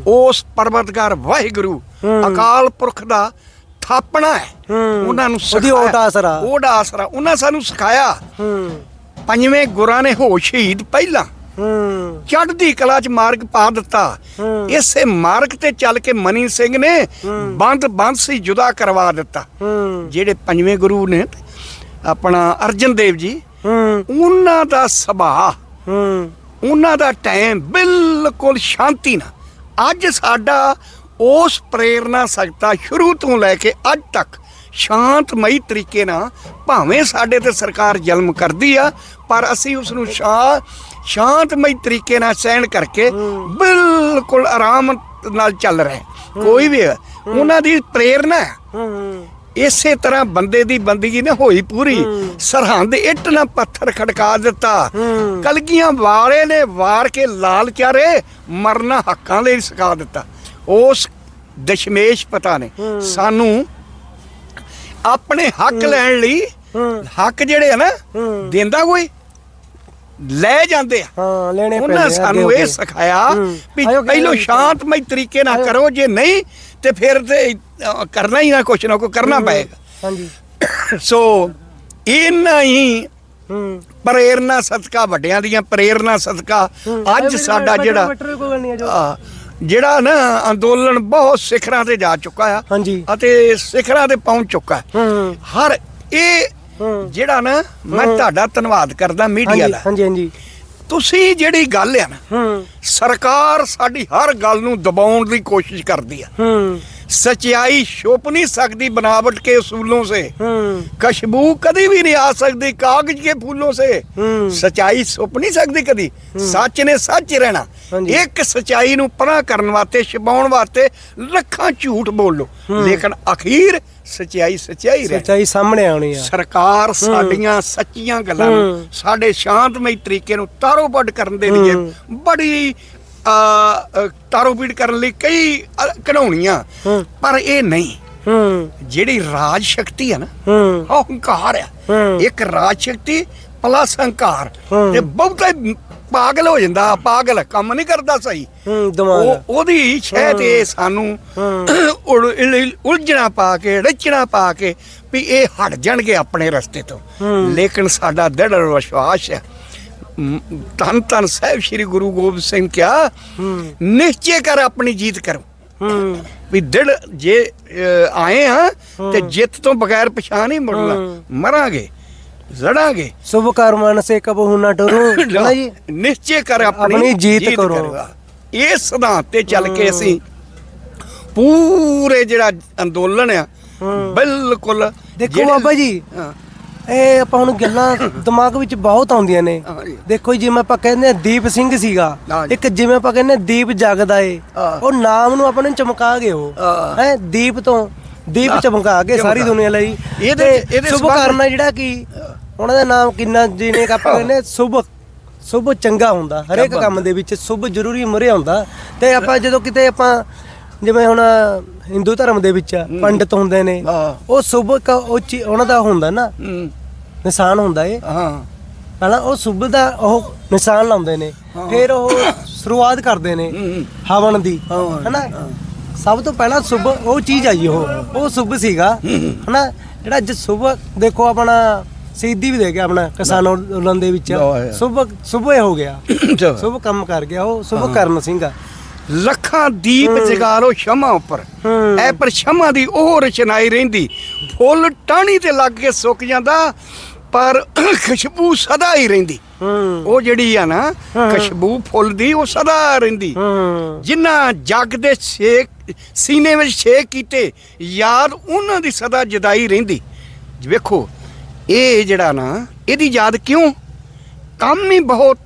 [SPEAKER 2] ਉਸ ਪਰਵਤਗਾਰ ਵਾਹਿਗੁਰੂ। ਅਕਾਲ ਪੁਰਖ ਦਾ ਥਾਪਣਾ ਹੈ। ਉਹਨਾਂ ਨੂੰ
[SPEAKER 1] ਉਹਦੀ
[SPEAKER 2] ਸਿਖਾਇਆ।
[SPEAKER 1] ਓਟ ਆਸਰਾ।
[SPEAKER 2] ਉਹਦਾ ਆਸਰਾ। ਉਹਨਾਂ ਸਾਨੂੰ ਸਿਖਾਇਆ। ਪੰਜਵੇਂ ਗੁਰਾਂ ਨੇ ਹੋ ਸ਼ਹੀਦ ਪਹਿਲਾਂ। ਚੜ੍ਹਦੀ ਕਲਾ ਚ ਮਾਰਗ ਪਾ ਦਿੱਤਾ। ਇਸੇ ਮਾਰਗ ਤੇ ਚੱਲ ਕੇ ਮਨੀ ਸਿੰਘ ਨੇ ਬੰਦ ਬੰਦ ਸੀ ਜੁਦਾ ਕਰਵਾ ਦਿੱਤਾ। ਜਿਹੜੇ ਪੰਜਵੇਂ ਗੁਰੂ ਨੇ ਆਪਣਾ ਅਰਜਨ ਦੇਵ ਜੀ ਉਹਨਾਂ ਦਾ ਸੁਭਾਅ ਉਹਨਾਂ ਦਾ ਟਾਈਮ ਬਿਲਕੁਲ ਸ਼ਾਂਤੀ ਨਾਲ। ਅੱਜ ਸਾਡਾ ਉਸ ਪ੍ਰੇਰਣਾ ਸਕਤਾ ਸ਼ੁਰੂ ਤੋਂ ਲੈ ਕੇ ਅੱਜ ਤੱਕ ਸ਼ਾਂਤਮਈ ਤਰੀਕੇ ਨਾਲ ਭਾਵੇਂ ਸਾਡੇ ਤੇ ਸਰਕਾਰ ਜ਼ੁਲਮ ਕਰਦੀ ਆ ਪਰ ਅਸੀਂ ਉਸ ਨੂੰ ਸ਼ਾ ਸ਼ਾਂਤਮਈ ਤਰੀਕੇ ਨਾਲ ਸਹਿਣ ਕਰਕੇ ਬਿਲਕੁਲ ਆਰਾਮ ਨਾਲ ਚੱਲ ਰਹੇ ਕੋਈ ਵੀ ਉਹਨਾਂ ਦੀ ਪ੍ਰੇਰਣਾ ਹੂੰ। ਇਸੇ ਤਰ੍ਹਾਂ ਬੰਦੇ ਦੀ ਬੰਦਗੀ ਨੇ ਹੋਈ ਪੂਰੀ ਸਰਹੰਦ ਇੱਟ ਨਾਲ ਪੱਥਰ ਖੜਕਾ ਦਿੱਤਾ। ਕਲਗੀਆਂ ਵਾਲੇ ਨੇ ਵਾਰ ਕੇ ਲਾਲ ਚਾਰੇ ਮਰਨਾ ਹੱਕਾਂ ਲਈ ਸਿਖਾ ਦਿੱਤਾ ਉਸ ਦਸ਼ਮੇਸ਼ ਪਤਾ ਨੇ ਸਾਨੂੰ ਆਪਣੇ ਹੱਕ ਲੈਣ ਲਈ ਹੱਕ ਜਿਹੜੇ ਆ ਨਾ। ਦਿੰਦਾ ਕੋਈ ਲੈ ਜਾਂਦੇ ਆ
[SPEAKER 1] ਹਾਂ ਲੈਣੇ ਪੈਂਦੇ
[SPEAKER 2] ਉਹਨਾਂ ਸਾਨੂੰ ਇਹ। ਸਿਖਾਇਆ। ਵੀ ਪਹਿਲੋਂ। ਸ਼ਾਂਤਮਈ ਤਰੀਕੇ ਨਾਲ ਕਰੋ ਜੇ ਨਹੀਂ ਤੇ ਫਿਰ ਤੇ ਅ, ਕਰਨਾ ਹੀ ਨਾ ਕੁਛ ਨਾ ਕੋਈ ਕਰਨਾ ਪਏਗਾ।
[SPEAKER 1] ਹਾਂਜੀ।
[SPEAKER 2] ਸੋ ਇਹਨਾਂ ਹੀ
[SPEAKER 1] ਹੂੰ।
[SPEAKER 2] ਪ੍ਰੇਰਣਾ ਸਦਕਾ ਵੱਡਿਆਂ ਦੀਆਂ ਪ੍ਰੇਰਣਾ ਸਦਕਾ ਅੱਜ ਸਾਡਾ ਜਿਹੜਾ
[SPEAKER 1] ਬਟਰ ਕੋਈ ਗੱਲ ਨਹੀਂ ਆ ਜੋ।
[SPEAKER 2] ਆ, ਜਿਹੜਾ ਨਾ ਅੰਦੋਲਨ ਬਹੁਤ ਸਿਖਰਾਂ ਤੇ ਜਾ ਚੁੱਕਾ ਆ
[SPEAKER 1] ਹਾਂਜੀ।
[SPEAKER 2] ਅਤੇ ਸਿਖਰਾਂ ਤੇ ਪਹੁੰਚ ਚੁੱਕਾ ਹੈ।
[SPEAKER 1] ਹੂੰ।
[SPEAKER 2] ਹਰ ਇਹ
[SPEAKER 1] ਹੂੰ।
[SPEAKER 2] ਜਿਹੜਾ ਨਾ ਮੈਂ ਤੁਹਾਡਾ ਧੰਨਵਾਦ ਕਰਦਾ ਮੀਡੀਆ
[SPEAKER 1] ਹਾਂਜੀ
[SPEAKER 2] ਦਾ।
[SPEAKER 1] ਹਾਂਜੀ ਹਾਂਜੀ।
[SPEAKER 2] ਤੁਸੀਂ ਜਿਹੜੀ ਗੱਲ ਆ ਨਾ
[SPEAKER 1] ਹੂੰ।
[SPEAKER 2] ਸਰਕਾਰ ਸਾਡੀ ਹਰ ਗੱਲ ਨੂੰ ਦਬਾਉਣ ਦੀ ਕੋਸ਼ਿਸ਼ ਕਰਦੀ ਆ।
[SPEAKER 1] ਹੂੰ।
[SPEAKER 2] ਸਚਾਈ ਛੁਪ ਨਹੀਂ ਸਕਦੀ बनावट के उसूलों से
[SPEAKER 1] ਹੂੰ
[SPEAKER 2] खुशबू कभी भी नहीं आ सकती कागज के फूलों से
[SPEAKER 1] ਹੂੰ
[SPEAKER 2] ਸਚਾਈ ਸੁਪ ਨਹੀਂ ਸਕਦੀ ਕਦੀ ਸੱਚ ਨੇ ਸੱਚ ਹੀ ਰਹਿਣਾ
[SPEAKER 1] ਹਾਂਜੀ।
[SPEAKER 2] ਇੱਕ ਸਚਾਈ ਨੂੰ ਪਰਾਂ ਕਰਨ ਵਾਸਤੇ ਛਪਾਉਣ ਵਾਸਤੇ ਲੱਖਾਂ ਝੂਠ ਬੋਲੋ ਲੇਕਿਨ ਅਖੀਰ ਸਚਾਈ ਸਚਾਈ ਰਹਿ
[SPEAKER 1] ਸੱਚਾਈ ਸਾਹਮਣੇ ਆਉਣੀ ਆ
[SPEAKER 2] ਸਰਕਾਰ ਸਾਡੀਆਂ ਸੱਚੀਆਂ ਗੱਲਾਂ ਨੂੰ
[SPEAKER 1] ਹੂੰ।
[SPEAKER 2] ਸਾਡੇ ਸ਼ਾਂਤਮਈ ਤਰੀਕੇ ਨੂੰ ਤਾਰੋਪੜ ਕਰਨ ਦੇ ਲਈ
[SPEAKER 1] ਹੂੰ।
[SPEAKER 2] ਬੜੀ ਆ, ਅ, ਤਾਰੋਪੀੜ ਕਰਨ ਲਈ ਕਈ ਕਢਾਉਣੀਆਂ। ਪਰ ਇਹ ਨਹੀਂ।
[SPEAKER 1] ਹੂੰ।
[SPEAKER 2] ਜਿਹੜੀ ਰਾਜ ਸ਼ਕਤੀ ਹੈ ਨਾ
[SPEAKER 1] ਹੂੰ।
[SPEAKER 2] ਉਹ ਹੰਕਾਰ
[SPEAKER 1] ਹੂੰ।
[SPEAKER 2] ਇੱਕ ਰਾਜ ਸ਼ਕਤੀ ਪਲਸ ਹੰਕਾਰ। ਤੇ ਬਹੁਤਾ ਪਾਗਲ ਹੋ ਜਾਂਦਾ ਪਾਗਲ ਕੰਮ ਨਹੀਂ ਕਰਦਾ ਸਹੀ।
[SPEAKER 1] ਦਿਮਾਗ।
[SPEAKER 2] ਉਹ ਉਹਦੀ ਛੇ ਤੇ ਸਾਨੂੰ ਉਲਝਣਾ ਪਾ ਕੇ ਰਚਣਾ ਪਾ ਕੇ ਵੀ ਇਹ ਹਟ ਜਾਣਗੇ ਆਪਣੇ ਰਸਤੇ ਤੋਂ। ਲੇਕਿਨ ਸਾਡਾ ਦ੍ਰਿੜ ਵਿਸ਼ਵਾਸ ਹੈ ਧੰਨ ਧੰਨ ਸਾਹਿਬ ਸ੍ਰੀ ਗੁਰੂ ਗੋਬਿੰਦ ਸਿੰਘ ਕਿਹਾ ਨਿਸ਼ਚੈ ਕਰ ਆਪਣੀ ਜੀਤ ਕਰੋ। ਵੀ ਦਿਲ ਜੇ ਆਏ ਆ ਤੇ ਜਿੱਤ ਤੋਂ ਬਗੈਰ ਪਛਾਣ ਹੀ ਮੁੜਨਾ ਮਰਾਂਗੇ ਜ਼ੜਾਂਗੇ
[SPEAKER 1] ਸੁਭ ਕਰਮਨ ਸੇ ਕਬਹੁ ਨਾ ਡਰੋ।
[SPEAKER 2] ਜੀ? ਕਰ ਆਪਣੀ
[SPEAKER 1] ਜੀਤ ਕਰੋ।
[SPEAKER 2] ਇਹ ਸਿਧਾਂਤ ਤੇ ਚੱਲ ਕੇ ਅਸੀਂ ਪੂਰੇ ਜਿਹੜਾ ਅੰਦੋਲਨ ਆ ਬਿਲਕੁਲ
[SPEAKER 1] ਦੇਖੋ ਬਾਬਾ ਜੀ। ਇਹ ਆਪਾਂ ਨੂੰ ਗੱਲਾਂ ਦਿਮਾਗ ਵਿੱਚ ਬਹੁਤ ਆਉਂਦੀਆਂ ਨੇ
[SPEAKER 2] ਹਾਂਜੀ।
[SPEAKER 1] ਦੇਖੋ ਜਿਵੇਂ ਆਪਾਂ ਕਹਿੰਦੇ ਆ ਦੀਪ ਸਿੰਘ ਸੀਗਾ
[SPEAKER 2] ਹਾਂਜੀ।
[SPEAKER 1] ਇੱਕ ਜਿਵੇਂ ਆਪਾਂ ਕਹਿੰਦੇ ਆ ਦੀਪ ਜਗਦਾ ਏ
[SPEAKER 2] ਹਾਂ।
[SPEAKER 1] ਉਹ ਨਾਮ ਨੂੰ ਆਪਾਂ ਨੂੰ ਚਮਕਾ ਗਏ ਉਹ
[SPEAKER 2] ਹਾਂ।
[SPEAKER 1] ਹੈ ਦੀਪ ਤੋਂ ਦੀਪ ਚਮਕਾ ਕੇ ਸਾਰੀ
[SPEAKER 2] ਚਮਕਾ।
[SPEAKER 1] ਦੁਨੀਆ ਲਈ
[SPEAKER 2] ਇਹਦੇ-
[SPEAKER 1] ਤੇ
[SPEAKER 2] ਇਹਦੇ
[SPEAKER 1] ਸ਼ੁਭ
[SPEAKER 2] ਸੰਬੰਧ-
[SPEAKER 1] ਕਰਨਾ ਜਿਹੜਾ ਕਿ ਉਹਨਾਂ ਦਾ ਨਾਮ ਕਿੰਨਾ ਜਿਹਨੇ ਕਿ ਆਪਾਂ ਕਹਿੰਦੇ ਆ ਸ਼ੁਭ ਸ਼ੁਭ ਚੰਗਾ ਹੁੰਦਾ ਹਰੇਕ ਕੰਮ ਦੇ ਵਿੱਚ ਸ਼ੁਭ ਜ਼ਰੂਰੀ ਮੁਰੇ ਹੁੰਦਾ ਤੇ ਆਪਾਂ ਜਦੋਂ ਕਿਤੇ ਆਪਾਂ ਜਿਵੇਂ ਹੁਣ ਹਿੰਦੂ ਧਰਮ ਦੇ ਵਿੱਚ ਪੰਡਤ ਹੁੰਦੇ ਨੇ। ਉਹ ਸ਼ੁਭ ਕ- ਉਹ ਉਹਨਾਂ ਦਾ ਹੁੰਦਾ ਨਾ ਨਿਸ਼ਾਨ ਹੁੰਦਾ ਏ
[SPEAKER 2] ਹਾਂ
[SPEAKER 1] ਪਹਿਲਾਂ ਉਹ ਸੁਭ ਦਾ ਉਹ ਨਿਸ਼ਾਨ ਲਾਉਂਦੇ ਨੇ। ਫਿਰ ਉਹ ਸ਼ੁਰੂਆਤ ਕਰਦੇ ਨੇ। ਹਵਨ ਦੀ। ਹਨਾ ਸਭ ਤੋਂ ਪਹਿਲਾਂ ਸੁਭ ਉਹ ਚੀਜ਼ ਆਈ ਉਹ ਉਹ ਸੁਭ ਸੀਗਾ ਹਨਾ ਜਿਹੜਾ ਅੱਜ ਸੁਭ ਦੇਖੋ ਆਪਣਾ ਸਿੱਧੀ ਵੀ ਦੇ ਗਿਆ ਆਪਣਾ ਕਿਸਾਨ ਅੰਦੋਲਨ ਦੇ ਵਿੱਚ। ਸੁਭ ਸੁਭ ਇਹ ਹੋ ਗਿਆ। ਸੁਭ ਕੰਮ ਕਰ ਗਿਆ ਉਹ ਸੁਭ ਕਰਨ ਸਿੰਘਾ
[SPEAKER 2] ਲੱਖਾਂ ਦੀਪ ਜਗਾ ਲੋ ਸ਼ਮਾ ਉੱਪਰ। ਐ ਪਰ ਸ਼ਮਾ ਦੀ ਉਹ ਰਚਨਾਈ ਰਹਿੰਦੀ। ਫੁੱਲ ਟਾਹਣੀ ਤੇ ਲੱਗ ਕੇ ਸੁੱਕ ਜਾਂਦਾ ਪਰ ਖੁਸ਼ਬੂ ਸਦਾ ਹੀ ਰਹਿੰਦੀ। ਉਹ ਜਿਹੜੀ ਆ ਨਾ ਖੁਸ਼ਬੂ ਫੁੱਲ ਦੀ ਉਹ ਸਦਾ ਰਹਿੰਦੀ।
[SPEAKER 1] ਹੂੰ।
[SPEAKER 2] ਜਿਨ੍ਹਾਂ ਜੱਗ ਦੇ ਛੇਕ ਸੀਨੇ ਵਿੱਚ ਛੇਕ ਕੀਤੇ ਯਾਦ ਉਹਨਾਂ ਦੀ ਸਦਾ ਜਦਾਈ ਰਹਿੰਦੀ। ਵੇਖੋ ਇਹ ਜਿਹੜਾ ਨਾ ਇਹਦੀ ਯਾਦ ਕਿਉਂ? ਕੰਮ ਹੀ ਬਹੁਤ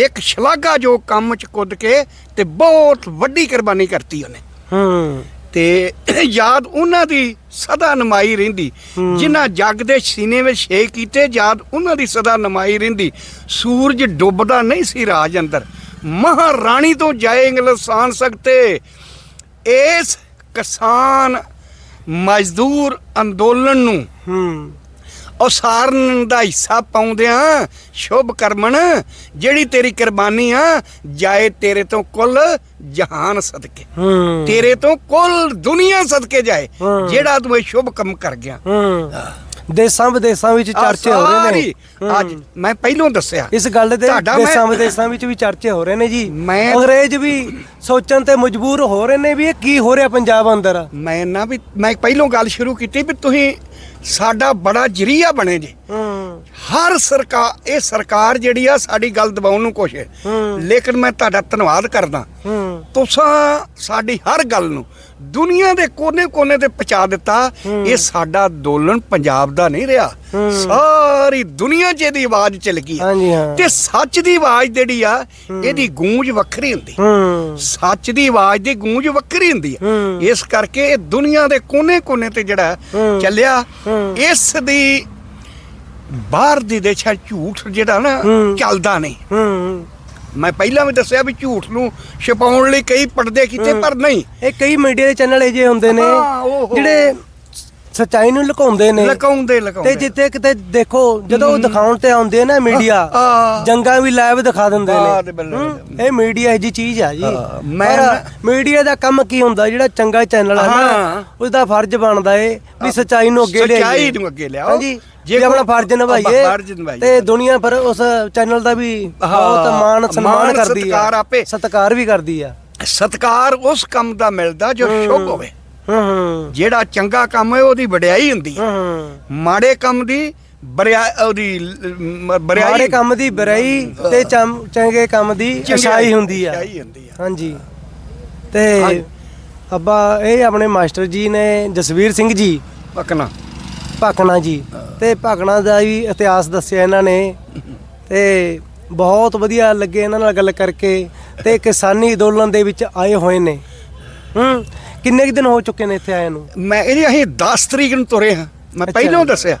[SPEAKER 2] ਇੱਕ ਸ਼ਲਾਘਾ ਜੋ ਕੰਮ ਚ ਕੁੱਦ ਕੇ ਤੇ ਬਹੁਤ ਵੱਡੀ ਕੁਰਬਾਨੀ ਕਰਤੀ ਉਹਨੇ।
[SPEAKER 1] ਹੂੰ।
[SPEAKER 2] ਤੇ ਯਾਦ ਉਹਨਾਂ ਦੀ ਸਦਾ ਨਮਾਈ ਰਹਿੰਦੀ। ਜਿਨ੍ਹਾਂ ਜੱਗ ਦੇ ਸੀਨੇ ਵਿੱਚ ਛੇਕ ਕੀਤੇ ਯਾਦ ਉਹਨਾਂ ਦੀ ਸਦਾ ਨਮਾਈ ਰਹਿੰਦੀ। ਸੂਰਜ ਡੁੱਬਦਾ ਨਹੀਂ ਸੀ ਰਾਜ ਅੰਦਰ। ਮਹਾਰਾਣੀ ਤੋਂ ਜਾਏ ਇੰਗਲਸਾਨ ਸਕਤੇ ਇਸ ਕਿਸਾਨ ਮਜ਼ਦੂਰ ਅੰਦੋਲਨ ਨੂੰ
[SPEAKER 1] ਹੂੰ।
[SPEAKER 2] ਉਸਾਰਨ ਦਾ ਹਿੱਸਾ ਪਾਉਂਦਿਆਂ ਸ਼ੁਭ ਕਰਮਨ ਜਿਹੜੀ ਤੇਰੀ ਕੁਰਬਾਨੀ ਆ ਜਾਏ ਤੇਰੇ ਤੋਂ ਕੁੱਲ ਜਹਾਨ ਸਦਕੇ। ਤੇਰੇ ਤੋਂ ਕੁੱਲ ਦੁਨੀਆ ਸਦਕੇ ਜਾਏ। ਜਿਹੜਾ ਤੂੰ ਇਹ ਸ਼ੁਭ ਕੰਮ ਕਰ ਗਿਆ।
[SPEAKER 1] ਦੇਸਾਂ ਵਿਦੇਸਾਂ ਵਿੱਚ ਚਰਚੇ ਹੋ ਰਹੇ ਨੇ।
[SPEAKER 2] ਅੱਜ ਮੈਂ ਪਹਿਲੋਂ ਦੱਸਿਆ।
[SPEAKER 1] ਇਸ ਗੱਲ ਦੇ ਦੇਸਾਂ ਵਿਦੇਸਾਂ ਵਿੱਚ ਵੀ ਚਰਚੇ ਹੋ ਰਹੇ ਨੇ ਜੀ। ਅੰਗਰੇਜ਼ ਵੀ ਸੋਚਣ ਤੇ ਮਜਬੂਰ ਹੋ ਰਹੇ ਨੇ ਵੀ ਇਹ ਕੀ ਹੋ ਰਿਹਾ ਪੰਜਾਬ ਅੰਦਰ।
[SPEAKER 2] ਮੈਂ ਨਾ ਵੀ ਮੈਂ ਪਹਿਲੋਂ ਗੱਲ ਸ਼ੁਰੂ ਕੀਤੀ ਵੀ ਤੁਸੀਂ ਸਾਡਾ ਬੜਾ ਜਰੀਆ ਬਣੇ ਜੀ। ਹਰ ਸਰਕਾਰ ਇਹ ਸਰਕਾਰ ਜਿਹੜੀ ਆ ਸਾਡੀ ਗੱਲ ਦਬਾਉਣ ਨੂੰ ਕੋਸ਼ਿਸ਼। ਲੇਕਿਨ ਮੈਂ ਤੁਹਾਡਾ ਧੰਨਵਾਦ ਕਰਦਾ। ਤੁਸੀਂ ਸਾਡੀ ਹਰ ਗੱਲ ਨੂੰ ਦੁਨੀਆ ਦੇ ਕੋਨੇ-ਕੋਨੇ ਤੇ ਪਹੁੰਚਾ ਦਿੱਤਾ। ਇਹ ਸਾਡਾ ਅੰਦੋਲਨ ਪੰਜਾਬ ਦਾ ਨਹੀਂ ਰਿਹਾ। ਸਾਰੀ ਦੁਨੀਆ 'ਚ ਇਹਦੀ ਆਵਾਜ਼ ਚੱਲ ਗਈ ਤੇ ਸੱਚ ਦੀ ਆਵਾਜ਼ ਜਿਹੜੀ ਆ ਇਹਦੀ ਗੂੰਜ ਵੱਖਰੀ ਹੁੰਦੀ ਸੱਚ ਦੀ ਆਵਾਜ਼ ਦੀ ਗੂੰਜ ਵੱਖਰੀ ਹੁੰਦੀ। ਇਸ ਕਰਕੇ ਇਹ ਦੁਨੀਆ ਦੇ ਕੋਨੇ-ਕੋਨੇ ਤੇ ਜਿਹੜਾ। ਚੱਲਿਆ। ਇਸ ਦੀ ਬਾਹਰ ਦੀ ਦੇਸ਼ਾਂ ਝੂਠ ਜਿਹੜਾ ਨਾ। ਚੱਲਦਾ ਨਹੀਂ। ਮੈਂ ਪਹਿਲਾਂ ਵੀ ਦੱਸਿਆ ਵੀ ਝੂਠ ਨੂੰ ਛਪਾਉਣ ਲਈ ਕਈ ਪਰਦੇ ਕੀਤੇ ਪਰ ਨਹੀਂ।
[SPEAKER 1] ਇਹ ਕਈ ਮੀਡੀਆ ਦੇ ਚੈਨਲ ਇਹ ਜੇ ਹੁੰਦੇ ਨੇ ਜਿਹੜੇ ਸੱਚਾਈ ਨੂੰ ਲੁਕਾਉਂਦੇ ਨੇ।
[SPEAKER 2] ਲਕਾਉਂਦੇ
[SPEAKER 1] ਤੇ
[SPEAKER 2] ਲਕਾਉਂਦੇ
[SPEAKER 1] ਜਿੱਥੇ ਕਿਤੇ ਦੇਖੋ ਜਦੋਂ ਉਹ ਦਿਖਾਉਣ ਤੇ ਆਉਂਦੇ ਆ ਨਾ ਮੀਡੀਆ। ਜੰਗਾਂ ਵੀ ਲਾਈਵ ਦਿਖਾ ਦਿੰਦੇ
[SPEAKER 2] ਤੇ
[SPEAKER 1] ਨੇ ਇਹ ਮੀਡੀਆ ਜੀ ਚੀਜ਼ ਆ ਜੀ।
[SPEAKER 2] ਮੈਂ
[SPEAKER 1] ਮੀਡੀਆ ਦਾ ਕੰਮ ਕੀ ਹੁੰਦਾ ਜਿਹੜਾ ਚੰਗਾ ਚੈਨਲ ਹਾਂ। ਨਾ ਉਹਦਾ ਫਰਜ਼ ਬਣਦਾ ਏ ਵੀ ਸੱਚਾਈ ਨੂੰ ਅੱਗੇ ਲਿਆਈਏ।
[SPEAKER 2] ਸੱਚਾਈ ਨੂੰ ਅੱਗੇ ਲਿਆਓ।
[SPEAKER 1] ਹਾਂਜੀ
[SPEAKER 2] ਜੇ
[SPEAKER 1] ਆਪਣਾ ਫਰਜ਼ ਨਿਭਾਈਏ। ਤੇ ਦੁਨੀਆ ਪਰ ਉਸ ਚੈਨਲ ਦਾ ਵੀ ਬਹੁਤ ਮਾਣ ਸਨਮਾਨ ਕਰਦੀ
[SPEAKER 2] ਸਤਿਕਾਰ
[SPEAKER 1] ਆ
[SPEAKER 2] ਆਪੇ।
[SPEAKER 1] ਸਤਿਕਾਰ ਵੀ ਕਰਦੀ ਆ।
[SPEAKER 2] ਸਤਕਾਰ ਉਸ ਕੰਮ ਦਾ ਮਿਲਦਾ ਜੋ ਸ਼ੁਭ ਹੋਵੇ।
[SPEAKER 1] ਹੂੰ
[SPEAKER 2] ਜਿਹੜਾ ਚੰਗਾ ਕੰਮ ਹੈ ਉਹਦੀ ਵਡਿਆਈ ਹੁੰਦੀ ਹੈ। ਮਾੜੇ ਕੰਮ ਦੀ ਬਰਿਆ ਉਹਦੀ ਬਰਿਆਈ
[SPEAKER 1] ਮਾੜੇ ਕੰਮ ਦੀ ਬੁਰਾਈ ਤੇ ਚੰਗੇ ਕੰਮ ਦੀ ਅਛਾਈ ਹੁੰਦੀ ਆ। ਹਾਂਜੀ। ਤੇ ਅੱਬਾ ਇਹ ਆਪਣੇ ਮਾਸਟਰ ਜੀ ਨੇ ਜਸਵੀਰ ਸਿੰਘ ਜੀ।
[SPEAKER 2] ਪਕਣਾ
[SPEAKER 1] ਭਾਕਣਾ ਜੀ। ਤੇ ਭਾਕਣਾ ਦਾ ਵੀ ਇਤਿਹਾਸ ਦੱਸਿਆ ਇਹਨਾਂ ਨੇ। ਤੇ ਬਹੁਤ ਵਧੀਆ ਲੱਗੇ ਇਹਨਾਂ ਨਾਲ ਗੱਲ ਕਰਕੇ। ਤੇ ਕਿਸਾਨੀ ਅੰਦੋਲਨ ਦੇ ਵਿੱਚ ਆਏ ਹੋਏ ਨੇ। ਹੂੰ। ਕਿੰਨੇ ਕੁ ਦਿਨ ਹੋ ਚੁੱਕੇ ਨੇ ਇੱਥੇ ਆਏ ਨੂੰ
[SPEAKER 2] ਮੈਂ ਇਹ ਅਸੀਂ 10 ਤਰੀਕ ਨੂੰ ਤੁਰੇ ਹਾਂ ਮੈਂ
[SPEAKER 1] ਅੱਛਾ
[SPEAKER 2] ਪਹਿਲਾਂ। ਦੱਸਿਆ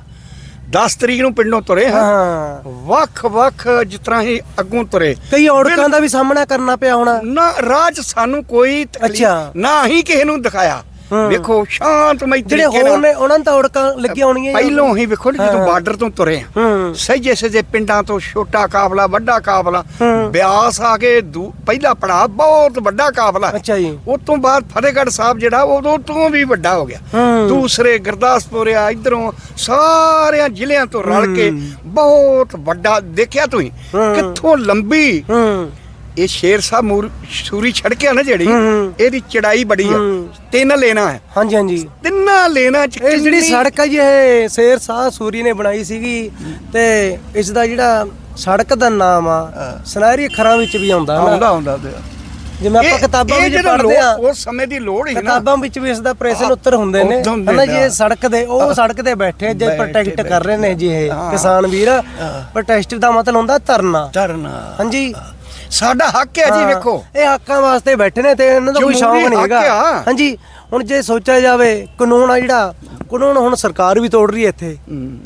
[SPEAKER 2] 10 ਤਰੀਕ ਨੂੰ ਪਿੰਡੋਂ ਤੁਰੇ ਹਾਂ
[SPEAKER 1] ਹਾਂ
[SPEAKER 2] ਵੱਖ ਵੱਖ ਜਿਸ ਤਰ੍ਹਾਂ ਹੀ ਅੱਗੋਂ ਤੁਰੇ
[SPEAKER 1] ਕਈ ਔੜਕਾਂ ਦਾ ਵੀ ਸਾਹਮਣਾ ਕਰਨਾ ਪਿਆ ਹੋਣਾ
[SPEAKER 2] ਨਾ ਰਾਜ ਸਾਨੂੰ ਕੋਈ ਤਕਲੀਫ
[SPEAKER 1] ਅੱਛਾ।
[SPEAKER 2] ਨਾ ਹੀ ਕਿਸੇ ਨੂੰ ਦਿਖਾਇਆ। ਵੇਖੋ ਸ਼ਾਂਤਮਈ
[SPEAKER 1] ਜਿਹੜੇ
[SPEAKER 2] ਤਰੀਕੇ
[SPEAKER 1] ਹੋਰ
[SPEAKER 2] ਨਾਲ
[SPEAKER 1] ਨੇ ਉਹਨਾਂ ਨੂੰ ਤਾਂ ਔੜਕਾਂ ਲੱਗੀਆਂ ਹੋਣਗੀਆਂ ਹੀ।
[SPEAKER 2] ਪਹਿਲੋਂ ਹੀ ਵੇਖੋ ਨਾ ਜਦੋਂ। ਬਾਰਡਰ ਤੋਂ ਤੁਰੇ ਹਾਂ
[SPEAKER 1] ਹੂੰ
[SPEAKER 2] ਸਹਿਜੇ ਸਹਿਜੇ ਪਿੰਡਾਂ ਤੋਂ ਛੋਟਾ ਕਾਫਲਾ ਵੱਡਾ ਕਾਫਲਾ
[SPEAKER 1] ਹੂੰ।
[SPEAKER 2] ਬਿਆਸ ਆ ਕੇ ਦੂ- ਪਹਿਲਾ ਪੜਾ ਬਹੁਤ ਵੱਡਾ ਕਾਫਲਾ
[SPEAKER 1] ਅੱਛਾ ਜੀ
[SPEAKER 2] ਉਸ ਤੋਂ ਬਾਅਦ ਫਤਿਹਗੜ੍ਹ ਸਾਹਿਬ ਜਿਹੜਾ ਉਦੋਂ ਤੋਂ ਵੀ ਵੱਡਾ ਹੋ ਗਿਆ
[SPEAKER 1] ਹੂੰ।
[SPEAKER 2] ਦੂਸਰੇ ਗੁਰਦਾਸਪੁਰ ਆ ਇਧਰੋਂ ਸਾਰਿਆਂ ਜ਼ਿਲ੍ਹਿਆਂ ਤੋਂ ਰਲ ਕੇ। ਬਹੁਤ ਵੱਡਾ ਦੇਖਿਆ ਤੁਸੀਂ
[SPEAKER 1] ਹੂੰ।
[SPEAKER 2] ਕਿੱਥੋਂ ਲੰਬੀ
[SPEAKER 1] ਹੂੰ
[SPEAKER 2] ਇਹ ਸ਼ੇਰ ਸਾਹਿਬ ਮੂਰ ਸੂਰੀ ਛੜਕਿਆ ਨਾ ਜਿਹੜੀ। ਇਹਦੀ ਚੜਾਈ ਬੜੀ ਆ। ਤਿੰਨ ਲੈਣਾ ਹੈ।
[SPEAKER 1] ਹਾਂਜੀ ਹਾਂਜੀ।
[SPEAKER 2] ਤਿੰਨਾਂ ਲੈਣਾ ਚ
[SPEAKER 1] ਇਹ ਜਿਹੜੀ ਸੜਕ ਹੈ ਇਹ ਸ਼ੇਰ ਸਾਹ ਸੂਰੀ ਨੇ ਬਣਾਈ ਸੀਗੀ ਤੇ ਇਸ ਦਾ ਜਿਹੜਾ ਸੜਕ ਦਾ ਨਾਮ ਆ। ਸੁਨਹਿਰੀ ਅੱਖਰਾਂ ਵਿੱਚ ਵੀ ਆਉਂਦਾ
[SPEAKER 2] ਆਉਂਦਾ ਆਉਂਦਾ।
[SPEAKER 1] ਜਿਵੇਂ ਆਪਾਂ ਕਿਤਾਬਾਂ ਵਿੱਚ ਪੜ੍ਹਦੇ ਆ
[SPEAKER 2] ਉਸ ਸਮੇਂ ਦੀ ਲੋੜ ਹੀ ਨਾ।
[SPEAKER 1] ਕਿਤਾਬਾਂ ਵਿੱਚ ਵੀ ਇਸ ਦਾ ਪ੍ਰਸ਼ਨ ਉੱਤਰ ਹੁੰਦੇ ਨੇ। ਹਨਾ ਜੀ ਇਹ ਸੜਕ ਦੇ ਉਹ ਸੜਕ ਤੇ ਬੈਠੇ ਜੇ ਪ੍ਰੋਟੈਕਟ ਕਰ ਰਹੇ ਨੇ ਜੀ ਇਹ। ਕਿਸਾਨ ਵੀਰ। ਪ੍ਰੋਟੈਸਟ ਦਾ ਮਤਲਬ ਹੁੰਦਾ ਧਰਨਾ।
[SPEAKER 2] ਧਰਨਾ।
[SPEAKER 1] ਹਾਂਜੀ।
[SPEAKER 2] ਸਾਡਾ ਹੱਕ ਹੈ ਜੀ
[SPEAKER 1] ਹਾਂ,
[SPEAKER 2] ਵੇਖੋ।
[SPEAKER 1] ਇਹ ਹੱਕਾਂ ਵਾਸਤੇ ਬੈਠੇ ਨੇ ਤੇ ਇਹਨਾਂ ਦਾ ਕੋਈ
[SPEAKER 2] ਜਮਹੂਰੀ
[SPEAKER 1] ਸ਼ੌਂਕ ਨਹੀਂ
[SPEAKER 2] ਹੱਕ
[SPEAKER 1] ਹੈਗਾ।
[SPEAKER 2] ਆ।
[SPEAKER 1] ਹਾਂਜੀ ਹੁਣ ਜੇ ਸੋਚਿਆ ਜਾਵੇ ਕਾਨੂੰਨ ਆ ਜਿਹੜਾ ਕਾਨੂੰਨ ਹੁਣ ਸਰਕਾਰ ਵੀ ਤੋੜ ਰਹੀ ਹੈ ਇੱਥੇ।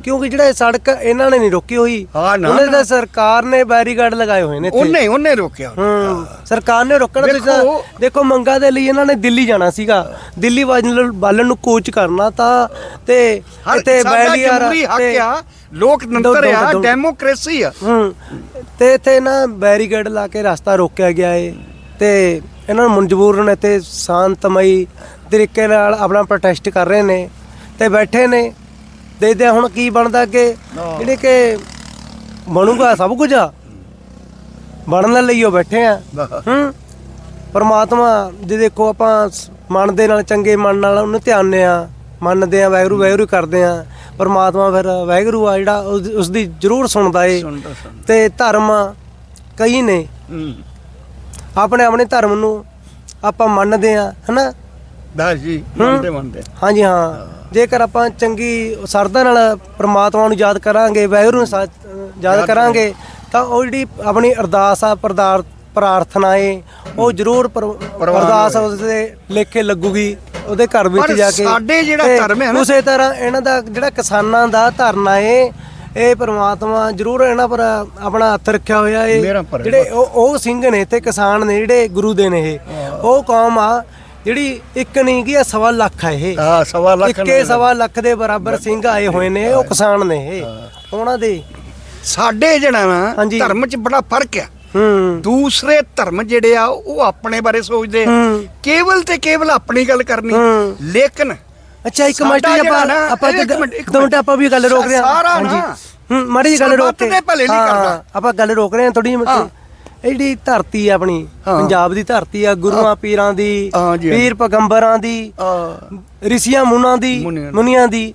[SPEAKER 1] ਕਿਉਂਕਿ ਜਿਹੜਾ ਇਹ ਸੜਕ ਇਹਨਾਂ ਨੇ ਨਹੀਂ ਰੋਕੀ ਹੋਈ।
[SPEAKER 2] ਹਾਂ, ਨਾ,
[SPEAKER 1] ਉਹਨੇ
[SPEAKER 2] ਨਾ।
[SPEAKER 1] ਤਾਂ ਸਰਕਾਰ ਨੇ ਬੈਰੀਗਾਰਡ ਲਗਾਏ ਹੋਏ ਨੇ ਇੱਥੇ।
[SPEAKER 2] ਉਹਨੇ ਉਹਨੇ ਰੋਕਿਆ।
[SPEAKER 1] ਹੂੰ ਸਰਕਾਰ ਨੇ ਰੋਕਣਾ ਤੁਸੀਂ ਤਾਂ ਦੇਖੋ ਮੰਗਾ ਦੇ ਲਈ ਇਹਨਾਂ ਨੇ ਦਿੱਲੀ ਜਾਣਾ ਸੀਗਾ। ਦਿੱਲੀ ਬਾਲਣ ਬਾਲਣ ਨੂੰ ਕੋਚ ਕਰਨਾ ਤਾਂ ਤੇ
[SPEAKER 2] ਹਰ
[SPEAKER 1] ਇੱਥੇ
[SPEAKER 2] ਸਾਡਾ ਜਮਹੂਰੀ ਹੱਕ
[SPEAKER 1] ਤੇ-
[SPEAKER 2] ਆ। ਲੋਕਤੰਤਰ ਆ ਡੈਮੋਕ੍ਰੇਸੀ ਆ।
[SPEAKER 1] ਹੂੰ। ਤੇ ਇੱਥੇ ਨਾ ਬੈਰੀਕੇਡ ਲਾ ਕੇ ਰਸਤਾ ਰੋਕਿਆ ਗਿਆ ਏ ਤੇ ਇਹਨਾਂ ਨੂੰ ਮਨਜ਼ੂਰ ਨੇ ਤੇ ਸ਼ਾਂਤਮਈ ਤਰੀਕੇ ਨਾਲ ਆਪਣਾ ਪ੍ਰੋਟੈਸਟ ਕਰ ਰਹੇ ਨੇ ਤੇ ਬੈਠੇ ਨੇ। ਦੇਖਦੇ ਹਾਂ ਹੁਣ ਕੀ ਬਣਦਾ ਅੱਗੇ।
[SPEAKER 2] ਹਾਂ।
[SPEAKER 1] ਜਿਹੜੇ ਕਿ ਬਣੂਗਾ ਸਭ ਕੁਝ ਆ। ਬਣਨ ਲਈ ਉਹ ਬੈਠੇ ਆ। ਹੂੰ। ਪਰਮਾਤਮਾ ਜੇ ਦੇਖੋ ਆਪਾਂ ਮਨ ਦੇ ਨਾਲ ਚੰਗੇ ਮਨ ਨਾਲ ਉਹਨੂੰ ਧਿਆਨਦੇ ਆ। ਮੰਨਦੇ ਆ ਵੈਗਰੂ ਵੈਗਰੂ ਕਰਦੇ ਆ। ਪਰਮਾਤਮਾ ਫਿਰ ਵੈਗਰੂ ਆ ਜਿਹੜਾ ਉਸ- ਉਸ ਦੀ ਜ਼ਰੂਰ ਸੁਣਦਾ ਏ।
[SPEAKER 2] ਸੁਣਦਾ ਸੁਣਦਾ।
[SPEAKER 1] ਤੇ ਧਰਮ ਕਈ ਨੇ।
[SPEAKER 2] ਹੂੰ।
[SPEAKER 1] ਆਪਣੇ ਆਪਣੇ ਧਰਮ ਨੂੰ ਆਪਾਂ ਮੰਨਦੇ ਆ ਹਨਾ?
[SPEAKER 2] ਦਾਸ ਜੀ ਮੰਨਦੇ ਮੰਨਦੇ।
[SPEAKER 1] ਹਾਂਜੀ ਹਾਂ। ਜੇਕਰ ਆਪਾਂ ਚੰਗੀ ਸਰਦਾ ਨਾਲ ਪ੍ਰਮਾਤਮਾ ਨੂੰ ਯਾਦ ਕਰਾਂਗੇ ਵਾਹਿਗੁਰੂ ਨੂੰ ਸਾ- ਯਾਦ ਕਰਾਂਗੇ ਤਾਂ ਉਹ ਜਿਹੜੀ ਆਪਣੀ ਅਰਦਾਸ ਆ ਪ੍ਰਦਾਰ ਪ੍ਰਾਰਥਨਾ ਏ ਉਹ ਜ਼ਰੂਰ ਪਰ- ਅਰਦਾਸ ਉਸਦੇ ਲੇਖੇ ਲੱਗੂਗੀ। ਉਹਦੇ ਘਰ ਵਿੱਚ
[SPEAKER 2] ਪਰ
[SPEAKER 1] ਜਾ ਕੇ
[SPEAKER 2] ਸਾਡੇ ਜਿਹੜਾ
[SPEAKER 1] ਤੇ
[SPEAKER 2] ਧਰਮ ਹੈ ਨਾ-
[SPEAKER 1] ਉਸੇ ਤਰ੍ਹਾਂ ਇਹਨਾਂ ਦਾ ਜਿਹੜਾ ਕਿਸਾਨਾਂ ਦਾ ਧਰਨਾ ਏ ਇਹ ਪ੍ਰਮਾਤਮਾ ਜ਼ਰੂਰ ਇਹਨਾਂ ਪਰ ਆਪਣਾ ਹੱਥ ਰੱਖਿਆ ਹੋਇਆ ਏ। ਜਿਹੜੇ ਉਹ ਉਹ ਸਿੰਘ ਨੇ ਤੇ ਕਿਸਾਨ ਨੇ ਜਿਹੜੇ ਗੁਰੂ ਦੇ ਨੇ ਇਹ। ਉਹ ਕੌਮ ਆ ਜਿਹੜੀ ਇੱਕ ਨਹੀਂ ਕੀ ਆ ਸਵਾ ਲੱਖ ਆ ਇਹ।
[SPEAKER 2] ਆ ਸਵਾ ਲੱਖ
[SPEAKER 1] ਇੱਕੇ ਸਵਾ ਲੱਖ ਦੇ ਬਰਾਬਰ ਸਿੰਘ ਆਏ ਹੋਏ ਨੇ ਉਹ ਕਿਸਾਨ ਨੇ ਇਹ। ਉਹਨਾਂ ਦੇ
[SPEAKER 2] ਸਾਡੇ ਜਿਹੜਾ ਨਾ
[SPEAKER 1] ਹਾਂਜੀ।
[SPEAKER 2] ਧਰਮ 'ਚ ਬੜਾ ਫ਼ਰਕ ਆ। ਦੂਸਰੇ ਧਰਮ ਜਿਹੜੇ ਆ ਉਹ ਆਪਣੇ ਬਾਰੇ ਸੋਚਦੇ ਆ। ਕੇਵਲ ਤੇ ਕੇਵਲ ਆਪਣੀ ਗੱਲ ਕਰਨੀ। ਲੇਕਿਨ
[SPEAKER 1] ਅੱਛਾ ਇੱਕ ਮਿੰਟ ਆਪਾਂ ਆਪਾਂ
[SPEAKER 2] ਇੱਕ
[SPEAKER 1] ਇੱਕ
[SPEAKER 2] ਮਿੰਟ, ਇੱਕ
[SPEAKER 1] ਦੋ ਮਿੰਟ
[SPEAKER 2] ਮਿੰਟ।
[SPEAKER 1] ਆਪਾਂ ਵੀ ਗੱਲ ਰੋਕ ਰਹੇ ਹਾਂ
[SPEAKER 2] ਨਾ
[SPEAKER 1] ਹੂੰ ਮਾੜੀ ਜੀ ਗੱਲ ਰੋਕ ਕੇ। ਆਪਾਂ ਗੱਲ ਰੋਕ ਰਹੇ ਹਾਂ ਥੋੜੀ ਜਿਹੀ ਜਿਹੜੀ ਧਰਤੀ ਆ ਆਪਣੀ। ਪੰਜਾਬ ਦੀ ਧਰਤੀ ਆ ਗੁਰੂਆਂ ਪੀਰਾਂ ਦੀ। ਪੀਰ ਪਗੰਬਰਾਂ ਦੀ ਰਿਸ਼ੀਆਂ ਮੁਨਾਂ ਦੀ।
[SPEAKER 2] ਮੁਨੀਆਂ ਦੀ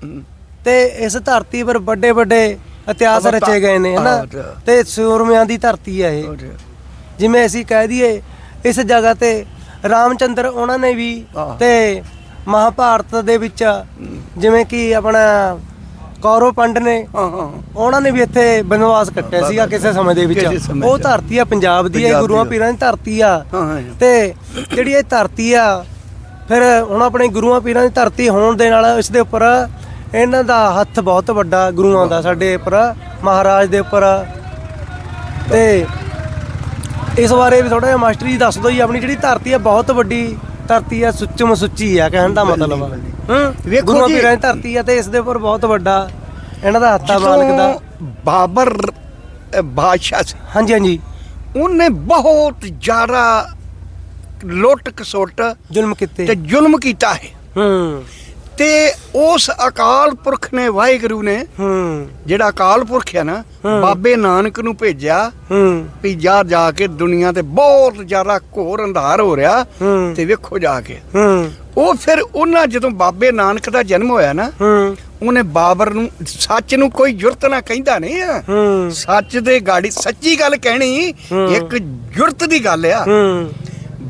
[SPEAKER 1] ਤੇ ਇਸ ਧਰਤੀ ਪਰ ਵੱਡੇ ਵੱਡੇ ਇਤਿਹਾਸ ਰਚੇ ਗਏ ਨੇ ਹਨਾ। ਤੇ ਸੂਰਮਿਆਂ ਦੀ ਧਰਤੀ ਹੈ ਇਹ ਜਿਵੇਂ ਅਸੀਂ ਕਹਿ ਦਈਏ ਇਸ ਜਗ੍ਹਾ ਤੇ ਰਾਮਚੰਦਰ ਉਹਨਾਂ ਨੇ ਵੀ। ਤੇ ਮਹਾਭਾਰਤ ਦੇ ਵਿੱਚ ਜਿਵੇਂ ਕਿ ਆਪਣਾ ਕੌਰਵ ਪੰਡ ਨੇ ਉਹਨਾਂ ਨੇ ਵੀ ਇੱਥੇ ਬਨਵਾਸ ਕੱਟਿਆ ਸੀਗਾ ਕਿਸੇ ਸਮੇਂ ਦੇ ਵਿੱਚ ਉਹ। ਧਰਤੀ ਆ ਪੰਜਾਬ ਦੀ ਹੈ
[SPEAKER 2] ਪੰਜਾਬ
[SPEAKER 1] ਗੁਰੂਆਂ। ਪੀਰਾਂ ਦੀ ਧਰਤੀ ਆ। ਤੇ ਜਿਹੜੀ ਇਹ ਧਰਤੀ ਆ ਫਿਰ ਹੁਣ ਆਪਣੇ ਗੁਰੂਆਂ ਪੀਰਾਂ ਦੀ ਧਰਤੀ ਹੋਣ ਦੇ ਨਾਲ ਇਸ ਦੇ ਉੱਪਰ ਇਹਨਾਂ ਦਾ ਹੱਥ ਬਹੁਤ ਵੱਡਾ ਗੁਰੂਆਂ ਦਾ ਸਾਡੇ ਉੱਪਰ ਮਹਾਰਾਜ ਦੇ ਉੱਪਰ। ਤੇ ਇਸ ਬਾਰੇ ਵੀ ਥੋੜਾ ਜਿਹਾ ਮਾਸਟਰ ਜੀ ਦੱਸ ਦਿਓ ਜੀ ਆਪਣੀ ਜਿਹੜੀ ਧਰਤੀ ਆ ਬਹੁਤ ਵੱਡੀ ਧਰਤੀ ਆ ਸੁੱਚਮ ਸੁੱਚੀ ਆ ਕਹਿਣ ਦਾ ਮਤਲਬ। ਹੂੰ?
[SPEAKER 2] ਵੇਖੋ ਜੀ।
[SPEAKER 1] ਪੀਰਾਂ ਦੀ ਧਰਤੀ ਆ ਤੇ ਇਸ ਦੇ ਉੱਪਰ ਬਹੁਤ ਵੱਡਾ ਇਹਨਾਂ ਦਾ ਹੱਥ ਮਾਲਕ ਦਾ।
[SPEAKER 2] ਬਾਬਰ ਬਾਦਸ਼ਾਹ ਸੀ
[SPEAKER 1] ਹਾਂਜੀ ਹਾਂਜੀ।
[SPEAKER 2] ਉਹਨੇ ਬਹੁਤ ਜ਼ਿਆਦਾ ਲੁੱਟ ਖਸੁੱਟ
[SPEAKER 1] ਜ਼ੁਲਮ ਕੀਤੇ।
[SPEAKER 2] ਤੇ ਜ਼ੁਲਮ ਕੀਤਾ ਹੈ।
[SPEAKER 1] ਹੂੰ।
[SPEAKER 2] ਤੇ ਉਸ ਅਕਾਲ ਪੁਰਖ ਨੇ ਵਾਹਿਗੁਰੂ ਨੇ
[SPEAKER 1] ਹੂੰ।
[SPEAKER 2] ਜਿਹੜਾ ਅਕਾਲ ਪੁਰਖ ਹੈ ਨਾ। ਬਾਬੇ ਨਾਨਕ ਨੂੰ ਭੇਜਿਆ
[SPEAKER 1] ਹੂੰ।
[SPEAKER 2] ਵੀ ਜਾ ਜਾ ਕੇ ਦੁਨੀਆ ਤੇ ਬਹੁਤ ਜ਼ਿਆਦਾ ਘੋਰ ਅੰਧਾਰ ਹੋ ਰਿਹਾ ਤੇ ਵੇਖੋ ਜਾ ਕੇ।
[SPEAKER 1] ਹੂੰ।
[SPEAKER 2] ਉਹ ਫਿਰ ਉਹਨਾਂ ਜਦੋਂ ਬਾਬੇ ਨਾਨਕ ਦਾ ਜਨਮ ਹੋਇਆ ਨਾ
[SPEAKER 1] ਹੂੰ।
[SPEAKER 2] ਉਹਨੇ ਬਾਬਰ ਨੂੰ ਸੱਚ ਨੂੰ ਕੋਈ ਜੁਰਤ ਨਾ ਕਹਿੰਦਾ ਨਹੀਂ ਆ।
[SPEAKER 1] ਹੂੰ।
[SPEAKER 2] ਸੱਚ ਦੇ ਗਾੜੀ ਸੱਚੀ ਗੱਲ ਕਹਿਣੀ। ਇੱਕ ਜੁਰਤ ਦੀ ਗੱਲ ਆ।
[SPEAKER 1] ਹੂੰ।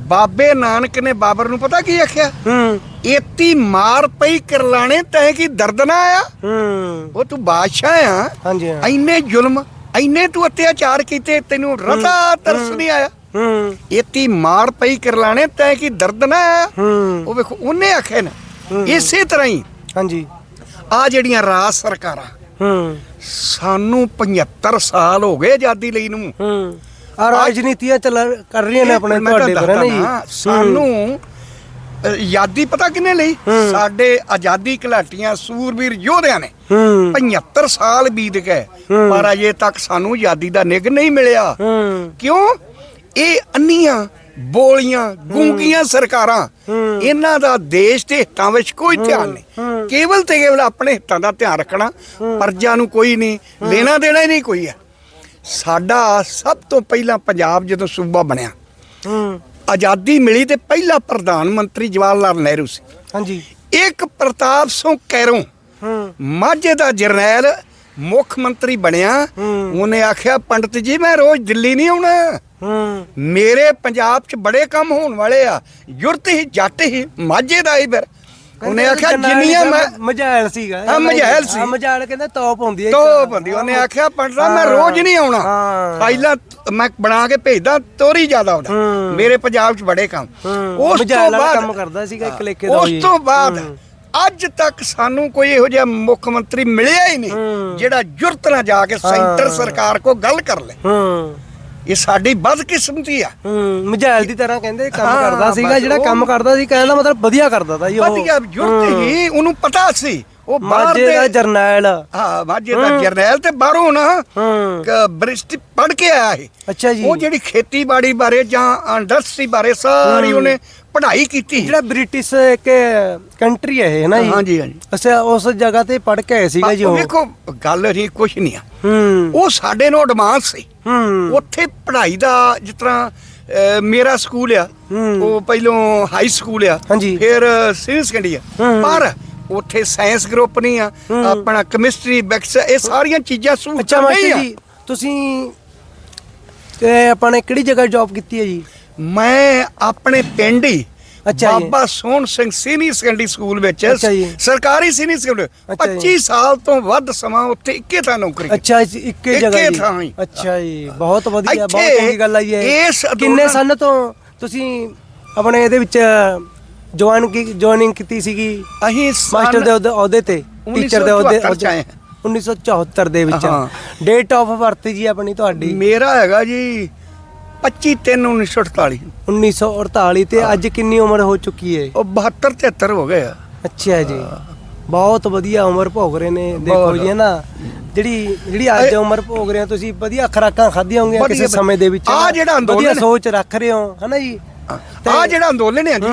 [SPEAKER 2] ਬਾਬੇ ਨਾਨਕ ਨੇ ਬਾਬਰ ਨੂੰ ਪਤਾ ਕੀ ਆਖਿਆ?
[SPEAKER 1] ਹੂੰ।
[SPEAKER 2] ਏਤੀ ਮਾਰ ਪਈ ਕਰਲਾਣੇ ਤੈਂ ਕੀ ਦਰਦ ਨਾ ਆਇਆ?
[SPEAKER 1] ਹੂੰ।
[SPEAKER 2] ਉਹ ਤੂੰ ਬਾਦਸ਼ਾਹ ਆ।
[SPEAKER 1] ਹਾਂਜੀ ਹਾਂ।
[SPEAKER 2] ਐਨੇ ਜ਼ੁਲਮ ਐਨੇ ਤੂੰ ਅਤਿਆਚਾਰ ਕੀਤੇ ਤੈਨੂੰ ਰਤਾ ਤਰਸ ਨਹੀਂ ਆਇਆ।
[SPEAKER 1] ਹੂੰ।
[SPEAKER 2] ਏਤੀ ਮਾਰ ਪਈ ਕਰਲਾਣੇ ਤੈਂ ਕੀ ਦਰਦ ਨਾ ਆਇਆ?
[SPEAKER 1] ਹੂੰ।
[SPEAKER 2] ਉਹ ਵੇਖੋ ਉਹਨੇ ਆਖਿਆ ਨਾ। ਇਸੇ ਤਰ੍ਹਾਂ ਹੀ
[SPEAKER 1] ਹਾਂਜੀ।
[SPEAKER 2] ਆ ਜਿਹੜੀਆਂ ਰਾਜ ਸਰਕਾਰਾਂ
[SPEAKER 1] ਹੂੰ।
[SPEAKER 2] ਸਾਨੂੰ 75 ਸਾਲ ਹੋ ਗਏ ਆਜ਼ਾਦੀ ਲਈ ਨੂੰ।
[SPEAKER 1] ਹੂੰ। ਆ ਰਾਜਨੀਤੀਆਂ ਚੱਲ ਕਰ ਰਹੀਆਂ ਨੇ ਆਪਣੇ
[SPEAKER 2] ਮੈਂ
[SPEAKER 1] ਤੁਹਾਡੇ ਪਰ ਨਹੀਂ
[SPEAKER 2] ਸਾਨੂੰ ਆਜ਼ਾਦੀ ਪਤਾ ਕਿਨੇ ਲਈ। ਸਾਡੇ ਆਜ਼ਾਦੀ ਘਲਾਟੀਆਂ ਸੂਰਬੀਰ ਯੋਧਿਆਂ ਨੇ।
[SPEAKER 1] ਹੂੰ।
[SPEAKER 2] 75 ਸਾਲ ਬੀਤ ਗਏ। ਪਰ ਅਜੇ ਤੱਕ ਸਾਨੂੰ ਆਜ਼ਾਦੀ ਦਾ ਨਿਗ ਨਹੀਂ ਮਿਲਿਆ। ਕਿਉਂ? ਇਹ ਅੰਨੀਆਂ ਬੋਲੀਆਂ ਗੂੰਗੀਆਂ ਸਰਕਾਰਾਂ। ਇਹਨਾਂ ਦਾ ਦੇਸ਼ ਦੇ ਹਿੱਤਾਂ ਵਿੱਚ ਕੋਈ ਧਿਆਨ ਨਹੀਂ। ਕੇਵਲ ਤੇ ਕੇਵਲ ਆਪਣੇ ਹਿੱਤਾਂ ਦਾ ਧਿਆਨ ਰੱਖਣਾ। ਪਰਜਾ ਨੂੰ ਕੋਈ ਨਹੀਂ। ਲੈਣਾ ਦੇਣਾ ਹੀ ਨਹੀਂ ਕੋਈ ਹੈ। ਸਾਡਾ ਸਭ ਤੋਂ ਪਹਿਲਾਂ ਪੰਜਾਬ ਜਦੋਂ ਸੂਬਾ ਬਣਿਆ
[SPEAKER 1] ਹੂੰ।
[SPEAKER 2] ਆਜ਼ਾਦੀ ਮਿਲੀ ਤੇ ਪਹਿਲਾ ਪ੍ਰਧਾਨ ਮੰਤਰੀ ਜਵਾਹਰ ਲਾਲ ਨਹਿਰੂ ਸੀ।
[SPEAKER 1] ਹਾਂਜੀ।
[SPEAKER 2] ਇੱਕ ਪ੍ਰਤਾਪ ਸਿੰਘ ਕੈਰੋਂ
[SPEAKER 1] ਹੂੰ।
[SPEAKER 2] ਮਾਝੇ ਦਾ ਜਰਨੈਲ ਮੁੱਖ ਮੰਤਰੀ ਬਣਿਆ। ਉਹਨੇ ਆਖਿਆ ਪੰਡਤ ਜੀ ਮੈਂ ਰੋਜ਼ ਦਿੱਲੀ ਨਹੀਂ ਆਉਣਾ।
[SPEAKER 1] ਹੂੰ।
[SPEAKER 2] ਮੇਰੇ ਪੰਜਾਬ 'ਚ ਬੜੇ ਕੰਮ ਹੋਣ ਵਾਲੇ ਆ। ਯੁਰਤ ਹੀ ਜੱਟ ਹੀ ਮਾਝੇ ਦਾ ਹੀ ਫਿਰ। ਉਹਨੇ ਆਖਿਆ ਜਿੰਨੀਆਂ ਮੈਂ
[SPEAKER 1] ਮਜਾਇਲ ਸੀਗਾ
[SPEAKER 2] ਹਾਂ, ਮਜਾਇਲ ਸੀ।
[SPEAKER 1] ਮਜਾਇਲ ਕਹਿੰਦਾ ਤੋਪ ਹੁੰਦੀ ਹੈ
[SPEAKER 2] ਤੋ ਬੰਦੀ ਉਹਨੇ ਆਖਿਆ ਪੰਡਤਾ ਮੈਂ ਰੋਜ਼ ਨਹੀਂ ਆਉਣਾ
[SPEAKER 1] ਹਾਂ।
[SPEAKER 2] ਪਹਿਲਾਂ ਮੈਂ ਬਣਾ ਕੇ ਭੇਜਦਾ ਤੋਰੀ ਜ਼ਿਆਦਾ ਉਹਦਾ
[SPEAKER 1] ਹੂੰ।
[SPEAKER 2] ਮੇਰੇ ਪੰਜਾਬ 'ਚ ਬੜੇ ਕੰਮ ਉਸ ਤੋਂ ਬਾਅਦ
[SPEAKER 1] ਕੰਮ ਕਰਦਾ ਸੀਗਾ ਇੱਕ ਲੇਖੇ ਦਾ
[SPEAKER 2] ਉਸ। ਤੋਂ ਬਾਅਦ। ਅੱਜ ਤੱਕ ਸਾਨੂੰ ਕੋਈ ਇਹੋ ਜਿਹਾ ਮੁੱਖ ਮੰਤਰੀ ਮਿਲਿਆ ਹੀ ਨਹੀਂ। ਜਿਹੜਾ ਜੁਰਤ ਨਾਲ ਜਾ ਕੇ ਸੈਂਟਰ। ਸਰਕਾਰ ਕੋ ਗੱਲ ਕਰ ਲੈ
[SPEAKER 1] ਹੂੰ
[SPEAKER 2] ਇਹ ਸਾਡੀ ਬਦਕਿਸਮਤੀ ਆ।
[SPEAKER 1] ਹੂੰ ਮਜਾਇਲ ਦੀ ਤਰ੍ਹਾਂ ਕਹਿੰਦੇ ਕੰਮ
[SPEAKER 2] ਹਾਂ,
[SPEAKER 1] ਕਰਦਾ ਸੀਗਾ
[SPEAKER 2] ਬਸ
[SPEAKER 1] ਜਿਹੜਾ
[SPEAKER 2] ਉਹ-
[SPEAKER 1] ਕੰਮ ਕਰਦਾ ਸੀ ਕਹਿੰਦਾ ਮਤਲਬ ਵਧੀਆ ਕਰਦਾ ਤਾ ਜੀ ਉਹ।
[SPEAKER 2] ਵਧੀਆ ਜੁਰਤ
[SPEAKER 1] ਹੂੰ।
[SPEAKER 2] ਉਹਨੂੰ ਪਤਾ ਸੀ। ਉਹ ਬਾਹਰ
[SPEAKER 1] ਮਾਝੇ ਦਾ
[SPEAKER 2] ਦੇ
[SPEAKER 1] ਜਰਨੈਲ।
[SPEAKER 2] ਹਾਂ ਮਾਝੇ ਦਾ। ਜਰਨੈਲ ਤੇ ਬਾਹਰੋਂ ਨਾ
[SPEAKER 1] ਹੂੰ।
[SPEAKER 2] ਬ੍ਰਿਸਟ ਪੜ ਕੇ ਆਇਆ ਇਹ।
[SPEAKER 1] ਅੱਛਾ ਜੀ।
[SPEAKER 2] ਉਹ ਜਿਹੜੀ ਖੇਤੀਬਾੜੀ ਬਾਰੇ ਜਾਂ ਇੰਡਸਟਰੀ ਬਾਰੇ ਸਾਰੀ। ਉਹਨੇ ਪੜ੍ਹਾਈ ਕੀਤੀ
[SPEAKER 1] ਜਿਹੜਾ ਬ੍ਰਿਟਿਸ਼ ਇੱਕ ਕੰਟਰੀ ਹੈ ਇਹ ਨਾ ਜੀ?
[SPEAKER 2] ਹਾਂਜੀ ਹਾਂਜੀ।
[SPEAKER 1] ਅੱਛਾ ਉਸ ਜਗ੍ਹਾ ਤੇ ਪੜ ਕੇ ਆਏ ਸੀਗਾ ਜੀ ਉਹ।
[SPEAKER 2] ਵੇਖੋ ਗੱਲ ਨਹੀਂ ਕੁਛ ਨਹੀਂ ਆ।
[SPEAKER 1] ਹੂੰ।
[SPEAKER 2] ਉਹ ਸਾਡੇ ਨੂੰ ਐਡਵਾਂਸ ਸੀ।
[SPEAKER 1] ਹੂੰ।
[SPEAKER 2] ਉੱਥੇ ਪੜ੍ਹਾਈ ਦਾ ਜਿਸ ਤਰ੍ਹਾਂ ਮੇਰਾ ਸਕੂਲ ਆ। ਉਹ ਪਹਿਲੋਂ ਹਾਈ ਸਕੂਲ ਆ। ਫਿਰ ਸੀਨੀਅਰ ਸੈਕੰਡਰੀ ਆ। ਪਰ ਉੱਥੇ ਸਾਇੰਸ ਗਰੁੱਪ ਨਹੀਂ ਆ। ਆਪਣਾ ਕੈਮਿਸਟਰੀ ਬੈਕਸ ਇਹ ਸਾਰੀਆਂ ਚੀਜ਼ਾਂ ਸਹੂਲਤਾਂ ਨਹੀਂ ਆ।
[SPEAKER 1] ਤੁਸੀਂ ਤੇ ਆਪਾਂ ਨੇ ਕਿਹੜੀ ਜਗ੍ਹਾ ਜੌਬ ਕੀਤੀ ਹੈ ਜੀ?
[SPEAKER 2] ਮੈਂ ਆਪਣੇ ਪਿੰਡ ਹੀ
[SPEAKER 1] ਅੱਛਾ ਜੀ।
[SPEAKER 2] Baba Sohan Singh senior secondary school ਵਿੱਚ
[SPEAKER 1] ਅੱਛਾ ਜੀ।
[SPEAKER 2] ਸਰਕਾਰੀ ਸੀਨੀਅਰ ਸਕੂਲ
[SPEAKER 1] ਅੱਛਾ ਜੀ।
[SPEAKER 2] 25 ਸਾਲ ਤੋਂ ਵੱਧ ਸਮਾਂ ਉੱਥੇ ਇੱਕੇ ਥਾਂ ਨੌਕਰੀ ਕੀਤੀ।
[SPEAKER 1] ਅੱਛਾ ਜੀ, ਇੱਕੇ
[SPEAKER 2] ਇੱਕੇ
[SPEAKER 1] ਜਗ੍ਹਾ
[SPEAKER 2] ਥਾਂ ਹੀ।
[SPEAKER 1] ਅੱਛਾ ਜੀ ਬਹੁਤ ਵਧੀਆ ਬਹੁਤ
[SPEAKER 2] ਇੱਥੇ
[SPEAKER 1] ਚੰਗੀ ਗੱਲ ਆ ਜੀ ਇਹ
[SPEAKER 2] ਇਸ ਅੰਦੋਲਨ-
[SPEAKER 1] ਕਿੰਨੇ ਸਾਲ ਤੋਂ ਤੁਸੀਂ ਆਪਣੇ ਇਹਦੇ ਵਿੱਚ ਜੁਆਇਨ ਕੀ ਜੁਆਇਨਿੰਗ ਕੀਤੀ ਸੀਗੀ
[SPEAKER 2] ਅਸੀਂ
[SPEAKER 1] ਮਾਸਟਰ ਦੇ ਅਹੁਦੇ- ਅਹੁਦੇ ਤੇ ਟੀਚਰ ਦੇ ਅਹੁਦੇ
[SPEAKER 2] 1974 ਚ ਆਏ ਹਾਂ।
[SPEAKER 1] 1974 ਦੇ ਵਿੱਚ
[SPEAKER 2] ਹਾਂ।
[SPEAKER 1] ਡੇਟ ਆਫ ਬਰਥ ਜੀ ਆਪਣੀ ਤੁਹਾਡੀ
[SPEAKER 2] ਮੇਰਾ ਹੈਗਾ ਜੀ 25 3 1948
[SPEAKER 1] 1948 ਤੇ ਅੱਜ ਕਿੰਨੀ ਉਮਰ ਹੋ ਚੁੱਕੀ ਹੈ
[SPEAKER 2] ਉਹ 72 73 ਹੋ ਗਏ ਆ।
[SPEAKER 1] ਅੱਛਾ ਜੀ। ਬਹੁਤ ਵਧੀਆ ਉਮਰ ਭੋਗ ਰਹੇ ਨੇ। ਦੇਖੋ। ਜੀ ਨਾ ਜਿਹੜੀ ਜਿਹੜੀ ਅੱਜ ਉਮਰ ਭੋਗ ਰਹੇ ਹੋ ਤੁਸੀਂ ਵਧੀਆ ਖਰਾਕਾਂ ਖਾਧੀਆਂ ਹੋਣਗੀਆਂ ਕਿਸੇ ਸਮੇਂ ਦੇ ਵਿੱਚ ਨਾ।
[SPEAKER 2] ਜਿਹੜਾ ਅੰਦੋਲਨ।
[SPEAKER 1] ਸੋਚ ਰੱਖ ਰਹੇ ਹੋ ਹਨਾ ਜੀ?
[SPEAKER 2] ਆ ਜਿਹੜਾ ਅੰਦੋਲਨ ਹੈ ਜੀ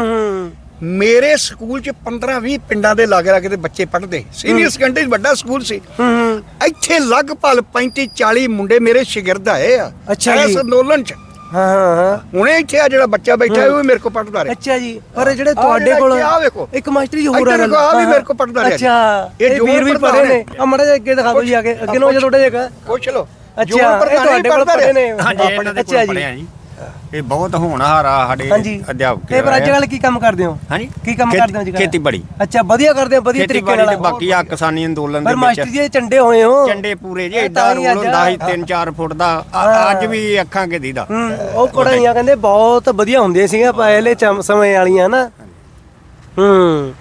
[SPEAKER 2] ਮੇਰੇ ਸਕੂਲ 'ਚ 15 20 ਪਿੰਡਾਂ ਦੇ ਲਾਗੇ ਲਾਗੇ ਦੇ ਬੱਚੇ ਪੜ੍ਹਦੇ। ਸੀਨੀਅਰ ਸੈਕੰਡਰੀ ਵੱਡਾ ਸਕੂਲ ਸੀ।
[SPEAKER 1] ਹੂੰ ਹੂੰ।
[SPEAKER 2] ਇੱਥੇ ਲਗਭਗ 35 40 ਮੁੰਡੇ ਮੇਰੇ ਸ਼ਾਗਿਰਦ ਆਏ ਆ
[SPEAKER 1] ਅੱਛਾ
[SPEAKER 2] ਇਸ। ਅੰਦੋਲਨ 'ਚ।
[SPEAKER 1] ਹਾਂ ਹਾਂ ਹਾਂ।
[SPEAKER 2] ਹੁਣੇ ਇੱਥੇ ਆ ਜਿਹੜਾ ਬੱਚਾ ਬੈਠਾ ਹੈ ਉਹ ਵੀ ਮੇਰੇ ਕੋਲ ਪੜ੍ਹਦਾ ਰਿਹਾ।
[SPEAKER 1] ਅੱਛਾ ਜੀ। ਪਰ ਜਿਹੜੇ ਤੁਹਾਡੇ ਕੋਲ
[SPEAKER 2] ਆਹ ਵੇਖੋ।
[SPEAKER 1] ਇੱਕ ਮਾਸਟਰ ਜੀ ਹੋਰ ਆ
[SPEAKER 2] ਦੇਖੋ, ਆਹ ਵੀ ਮੇਰੇ ਕੋਲ ਪੜ੍ਹਦਾ ਰਿਹਾ।
[SPEAKER 1] ਅੱਛਾ।
[SPEAKER 2] ਇਹ
[SPEAKER 1] ਵੀਰ ਵੀ ਪੜ੍ਹੇ ਨੇ। ਆ ਮੜਾ ਅੱਗੇ ਦਿਖਾ ਦਿਓ ਜੀ ਆ ਕੇ। ਅੱਗੇ ਨੂੰ ਥੋੜਾ ਜਿਹਾ
[SPEAKER 2] ਪੁੱਛ ਲਓ
[SPEAKER 1] ਅੱਛਾ ਇਹ ਤੁਹਾਡੇ ਕੋਲ ਪੜ੍ਹੇ ਨੇ।
[SPEAKER 3] ਹਾਂਜੀ
[SPEAKER 1] ਅੱਛਾ
[SPEAKER 3] ਕੋਲ
[SPEAKER 1] ਜੀ।
[SPEAKER 3] ਪੜਿਆ ਜੀ। ਇਹ ਬਹੁਤ ਹੋਣਹਾਰ ਸਾਡੇ
[SPEAKER 1] ਹਾਂਜੀ।
[SPEAKER 3] ਅਧਿਆਪਕ
[SPEAKER 1] ਇਹ ਪਰ ਅੱਜ ਕੱਲ ਕੀ ਕੰਮ ਕਰਦੇ ਹੋ?
[SPEAKER 3] ਹਾਂਜੀ।
[SPEAKER 1] ਕੀ ਕੰਮ ਕਰਦੇ ਹੋ ਜੀ
[SPEAKER 3] ਖੇਤੀਬਾੜੀ।
[SPEAKER 1] ਅੱਛਾ ਵਧੀਆ ਕਰਦੇ ਹੋ ਵਧੀਆ ਤਰੀਕੇ
[SPEAKER 3] ਖੇਤੀਬਾੜੀ
[SPEAKER 1] ਨਾਲ
[SPEAKER 3] ਤੇ ਬਾਕੀ ਆ ਕਿਸਾਨੀ ਅੰਦੋਲਨ ਦੇ
[SPEAKER 1] ਪਰ ਮਾਸਟਰ
[SPEAKER 3] ਵਿੱਚ
[SPEAKER 1] ਜੀ ਇਹ ਚੰਡੇ ਹੋਏ ਹੋ।
[SPEAKER 3] ਚੰਡੇ ਪੂਰੇ ਜੇ
[SPEAKER 1] ਇਹ
[SPEAKER 3] ਏਡਾ
[SPEAKER 1] ਤਾਂ ਹੀ
[SPEAKER 3] ਰੋਲ
[SPEAKER 1] ਅੱਜ-
[SPEAKER 3] ਹੁੰਦਾ ਸੀ 3-4 ਫੁੱਟ ਦਾ। ਅੱਜ ਵੀ ਅੱਖਾਂ ਕਿਦੀ ਦਾ।
[SPEAKER 1] ਹੂੰ ਉਹ ਕੜਾਈਆਂ ਕਹਿੰਦੇ ਬਹੁਤ ਵਧੀਆ ਹੁੰਦੀਆਂ ਸੀਗੀਆਂ ਪਹਿਲੇ ਚਮ- ਸਮੇਂ ਵਾਲੀਆਂ ਨਾ। ਹੂੰ।